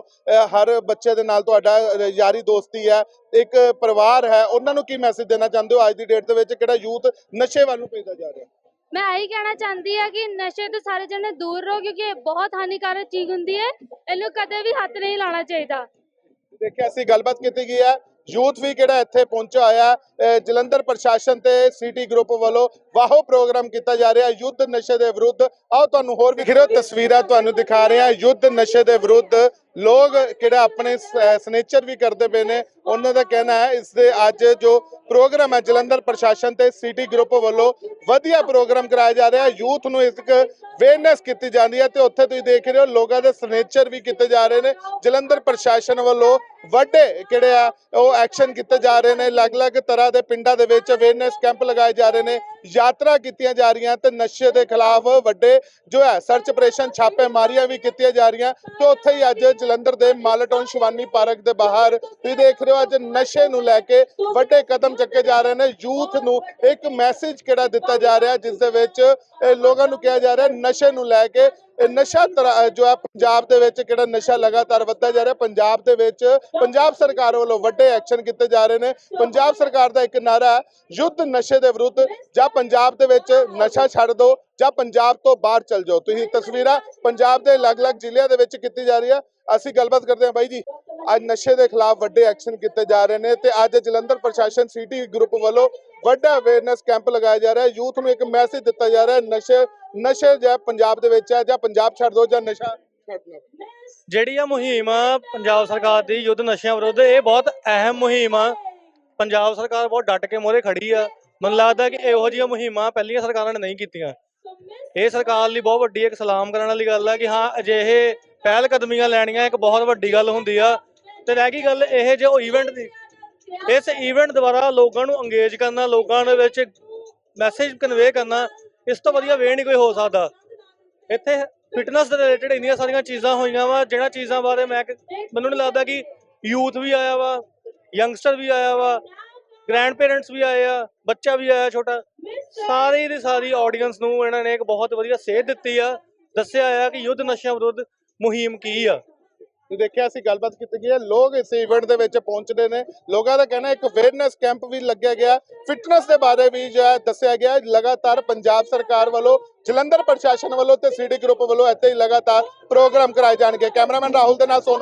ਹਰ ਬੱਚੇ ਦੇ ਨਾਲ ਤੁਹਾਡਾ ਯਾਰੀ ਦੋਸਤੀ ਹੈ ਇੱਕ ਪਰਿਵਾਰ ਹੈ ਉਹਨਾਂ ਨੂੰ ਕੀ ਮੈਸੇਜ ਦੇਣਾ ਚਾਹੁੰਦੇ ਹੋ ਅੱਜ ਦੀ ਡੇਟ ਦੇ ਵਿੱਚ? ਕਿਹੜਾ ਯੂਥ ਨਸ਼ੇ ਵੱਲ ਨੂੰ ਭੇਜਦਾ ਜਾ ਰਿਹਾ? ਮੈਂ ਆਹੀ ਕਹਿਣਾ ਚਾਹੁੰਦੀ ਹਾਂ ਕਿ ਨਸ਼ੇ ਤੋਂ ਸਾਰੇ ਜਣੇ ਦੂਰ ਰਹੋ ਕਿਉਂਕਿ ਇਹ ਬਹੁਤ ਹਾਨੀਕਾਰਕ ਚੀਜ਼ ਹੁੰਦੀ ਹੈ। ਇਹਨੂੰ ਕਦੇ ਵੀ ਹੱਥ ਨਹੀਂ ਲਾਉਣਾ ਚਾਹੀਦਾ। ਦੇਖਿਆ ਅਸੀਂ ਗੱਲਬਾਤ ਕੀਤੀ ਗਈ ਹੈ ਯੂਥ ਵੀ ਕਿਹੜਾ ਇੱਥੇ ਪਹੁੰਚਿਆ ਹੋਇਆ ਅਹ ਜਲੰਧਰ ਪ੍ਰਸ਼ਾਸਨ ਤੇ ਸਿਟੀ ਗਰੁੱਪ ਵੱਲੋਂ ਵਾਹੋ ਪ੍ਰੋਗਰਾਮ ਕੀਤਾ ਜਾ ਰਿਹਾ ਯੁੱਧ ਨਸ਼ੇ ਦੇ ਵਿਰੁੱਧ। ਆਓ ਤੁਹਾਨੂੰ ਹੋਰ ਵੀ ਖਿਰੋ ਤਸਵੀਰਾਂ ਤੁਹਾਨੂੰ ਦਿਖਾ ਰਹੇ ਹਾਂ। ਯੁੱਧ ਨਸ਼ੇ ਦੇ ਵਿਰੁੱਧ ਲੋਕ ਕਿਹੜਾ ਆਪਣੇ ਸਨੇਚਰ ਵੀ ਕਰਦੇ ਪਏ ਨੇ। ਉਹਨਾਂ ਦਾ ਕਹਿਣਾ ਹੈ, ਇਸ ਦੇ ਅੱਜ ਜੋ ਪ੍ਰੋਗਰਾਮ ਹੈ, ਜਲੰਧਰ ਪ੍ਰਸ਼ਾਸਨ ਤੇ ਸਿਟੀ ਗਰੁੱਪ ਵੱਲੋਂ ਵਧੀਆ ਪ੍ਰੋਗਰਾਮ ਕਰਾਇਆ ਜਾ ਰਿਹਾ ਯੂਥ ਨੂੰ ਇੱਕ ਅਵੇਅਰਨੈਸ ਕੀਤੀ ਜਾਂਦੀ ਹੈ ਤੇ ਉੱਥੇ ਤੁਸੀਂ ਦੇਖ ਰਹੇ ਹੋ, ਲੋਕਾਂ ਦੇ ਸਨੇਚਰ ਵੀ ਕੀਤੇ ਜਾ ਰਹੇ ਨੇ। ਜਲੰਧਰ ਪ੍ਰਸ਼ਾਸਨ ਵੱਲੋਂ ਵੱਡੇ ਕਿਹੜੇ ਆ, ਉਹ ਐਕਸ਼ਨ ਕੀਤੇ ਜਾ ਰਹੇ ਨੇ। ਅਲੱਗ-ਅਲੱਗ ਤਰ੍ਹਾਂ ਦੇ ਪਿੰਡਾਂ ਦੇ ਵਿੱਚ ਅਵੇਅਰਨੈਸ ਕੈਂਪ ਲਗਾਏ ਜਾ ਰਹੇ ਨੇ। ਯਾਤਰਾ ਕੀਤੀਆਂ ਜਾ ਰਹੀਆਂ ਤੇ ਨਸ਼ੇ ਦੇ ਖਿਲਾਫ ਵੱਡੇ ਜੋ ਹੈ ਸਰਚ ਆਪਰੇਸ਼ਨ ਛਾਪੇਮਾਰੀਆਂ ਵੀ ਕੀਤੀਆਂ ਜਾ ਰਹੀਆਂ ਤੇ ਉੱਥੇ ਹੀ ਅੱਜ ਜਲੰਧਰ ਦੇ ਮਾਲਟਾਊਨ ਸ਼ਿਵਾਨੀ ਪਾਰਕ ਦੇ ਬਾਹਰ ਤੁਸੀਂ ਦੇਖ ਰਹੇ ਹੋ ਅੱਜ ਨਸ਼ੇ ਨੂੰ ਲੈ ਕੇ ਵੱਡੇ ਕਦਮ ਚੱਕੇ ਜਾ ਰਹੇ ਨੇ। ਯੂਥ ਨੂੰ ਇੱਕ ਮੈਸੇਜ ਕਿਹੜਾ ਦਿੱਤਾ ਜਾ ਰਿਹਾ ਜਿਸ ਦੇ ਵਿੱਚ ਲੋਕਾਂ ਨੂੰ ਕਿਹਾ ਜਾ ਰਿਹਾ ਨਸ਼ੇ ਨੂੰ ਲੈ ਕੇ ਇਹ ਨਸ਼ਾ ਜੋ ਹੈ ਪੰਜਾਬ ਦੇ ਵਿੱਚ ਕਿਹੜਾ ਨਸ਼ਾ ਲਗਾਤਾਰ ਵੱਧਦਾ ਜਾ ਰਿਹਾ, ਪੰਜਾਬ ਦੇ ਵਿੱਚ ਪੰਜਾਬ ਸਰਕਾਰ ਵੱਲੋਂ ਵੱਡੇ ਐਕਸ਼ਨ ਕੀਤੇ ਜਾ ਰਹੇ ਨੇ। ਪੰਜਾਬ ਸਰਕਾਰ ਦਾ ਇੱਕ ਨਾਰਾ ਹੈ, ਯੁੱਧ ਨਸ਼ੇ ਦੇ ਵਿਰੁੱਧ, ਜਾਂ ਪੰਜਾਬ ਦੇ ਵਿੱਚ ਨਸ਼ਾ ਛੱਡ ਦਿਓ ਜਾਂ ਪੰਜਾਬ ਤੋਂ ਬਾਹਰ ਚਲ ਜਾਓ। ਤੁਸੀਂ ਤਸਵੀਰਾਂ ਪੰਜਾਬ ਦੇ ਅਲੱਗ-ਅਲੱਗ ਜ਼ਿਲ੍ਹਿਆਂ ਦੇ ਵਿੱਚ ਕੀਤੀ ਜਾ ਰਹੀ ਹੈ ਅਸੀਂ ਗੱਲਬਾਤ ਕਰਦੇ ਹਾਂ ਬਾਈ ਜੀ, ਅੱਜ ਨਸ਼ੇ ਦੇ ਖਿਲਾਫ ਵੱਡੇ ਐਕਸ਼ਨ ਕੀਤੇ ਜਾ ਰਹੇ ਨੇ ਤੇ ਅੱਜ ਜਲੰਧਰ ਪ੍ਰਸ਼ਾਸਨ ਸਿਟੀ ਗਰੁੱਪ ਵੱਲੋਂ ਵੱਡਾ ਅਵੇਅਰਨੈਸ ਕੈਂਪ ਲਗਾਇਆ ਜਾ ਰਿਹਾ ਹੈ। ਯੂਥ ਨੂੰ ਇੱਕ ਮੈਸੇਜ ਦਿੱਤਾ ਜਾ ਰਿਹਾ ਹੈ। ਨਸ਼ੇ ਨਸ਼ੇ ਜਿਹੜਾ ਪੰਜਾਬ ਦੇ ਵਿੱਚ ਹੈ ਜਾਂ ਪੰਜਾਬ ਛੱਡ ਦਿਓ ਜਾਂ ਨਸ਼ਾ ਘਟਨਾ ਜਿਹੜੀ ਆ ਮੁਹਿੰਮ ਆ ਪੰਜਾਬ ਸਰਕਾਰ ਦੀ ਯੁੱਧ ਨਸ਼ਿਆਂ ਵਿਰੁੱਧ, ਇਹ ਬਹੁਤ ਅਹਿਮ ਮੁਹਿੰਮ ਆ। ਪੰਜਾਬ ਸਰਕਾਰ ਬਹੁਤ ਡਟ ਕੇ ਮੋਹਰੇ ਖੜੀ ਆ। ਮੈਨੂੰ ਲੱਗਦਾ ਕਿ ਇਹੋ ਜਿਹੀਆਂ ਮੁਹਿੰਮਾਂ ਪਹਿਲੀਆਂ ਸਰਕਾਰਾਂ ਨੇ ਨਹੀਂ ਕੀਤੀਆਂ। ਇਹ ਸਰਕਾਰ ਲਈ ਬਹੁਤ ਵੱਡੀ ਇੱਕ ਸਲਾਮ ਕਰਨ ਵਾਲੀ ਗੱਲ ਆ ਕਿ ਹਾਂ, ਅਜਿਹੇ ਪਹਿਲ ਕਦਮੀਆਂ ਲੈਣੀਆਂ ਇੱਕ ਬਹੁਤ ਵੱਡੀ ਗੱਲ ਹੁੰਦੀ ਆ। ਤੇ ਰਹਿ ਗਈ ਗੱਲ ਇਹ ਜੇ ਉਹ ਇਵੈਂਟ ਦੀ। ਇਸ ਈਵੈਂਟ ਦੁਆਰਾ ਲੋਕਾਂ ਨੂੰ ਅੰਗੇਜ ਕਰਨਾ, ਲੋਕਾਂ ਦੇ ਵਿੱਚ ਮੈਸੇਜ ਕਨਵੇ ਕਰਨਾ, ਇਸ ਤੋਂ ਵਧੀਆ ਵੇ ਨਹੀਂ ਕੋਈ ਹੋ ਸਕਦਾ। ਇੱਥੇ ਫਿਟਨੈਸ ਦੇ ਰਿਲੇਟਡ ਇੰਨੀਆਂ ਸਾਰੀਆਂ ਚੀਜ਼ਾਂ ਹੋਈਆਂ ਵਾ ਜਿਹੜਾ ਚੀਜ਼ਾਂ ਬਾਰੇ ਮੈਂ ਮੈਨੂੰ ਨਹੀਂ ਲੱਗਦਾ ਕਿ ਯੂਥ ਵੀ ਆਇਆ ਵਾ ਯੰਗਸਟਰ ਵੀ ਆਇਆ ਵਾ ਗ੍ਰੈਂਡ ਪੇਰੈਂਟਸ ਵੀ ਆਏ ਆ, ਬੱਚਾ ਵੀ ਆਇਆ ਛੋਟਾ। ਸਾਰੀ ਦੀ ਸਾਰੀ ਆਡੀਅנס ਨੂੰ ਇਹਨਾਂ ਨੇ ਇੱਕ ਬਹੁਤ ਵਧੀਆ ਸੇਧ ਦਿੱਤੀ ਆ, ਦੱਸਿਆ ਆ ਕਿ ਯੁੱਧ ਨਸ਼ਿਆਂ ਵਿਰੁੱਧ ਮੁਹਿੰਮ ਕੀ ਆ। ਦੇਖਿਆ ਅਸੀਂ ਗੱਲਬਾਤ ਕੀਤੀ ਗਈ ਹੈ, ਲੋਕ ਇਸ ਇਵੈਂਟ ਦੇ ਵਿੱਚ ਪਹੁੰਚਦੇ ਨੇ। ਲੋਕਾਂ ਦਾ ਕਹਿਣਾ ਇੱਕ ਅਵੇਅਰਨੈਸ ਕੈਂਪ ਵੀ ਲੱਗਿਆ ਗਿਆ। ਫਿਟਨੈਸ ਦੇ ਬਾਰੇ ਵੀ ਜੋ ਹੈ ਦੱਸਿਆ ਗਿਆ ਲਗਾਤਾਰ ਪੰਜਾਬ ਸਰਕਾਰ ਵੱਲੋਂ, ਜਲੰਧਰ ਪ੍ਰਸ਼ਾਸਨ ਵੱਲੋਂ ਤੇ ਸੀਡੀ ਗਰੁੱਪ ਵੱਲੋਂ ਇੱਥੇ ਹੀ ਲਗਾਤਾਰ ਪ੍ਰੋਗਰਾਮ ਕਰਾਏ ਜਾਣਗੇ। ਕੈਮਰਾਮੈਨ ਰਾਹੁਲ ਦੇ ਨਾਲ ਸੋਨ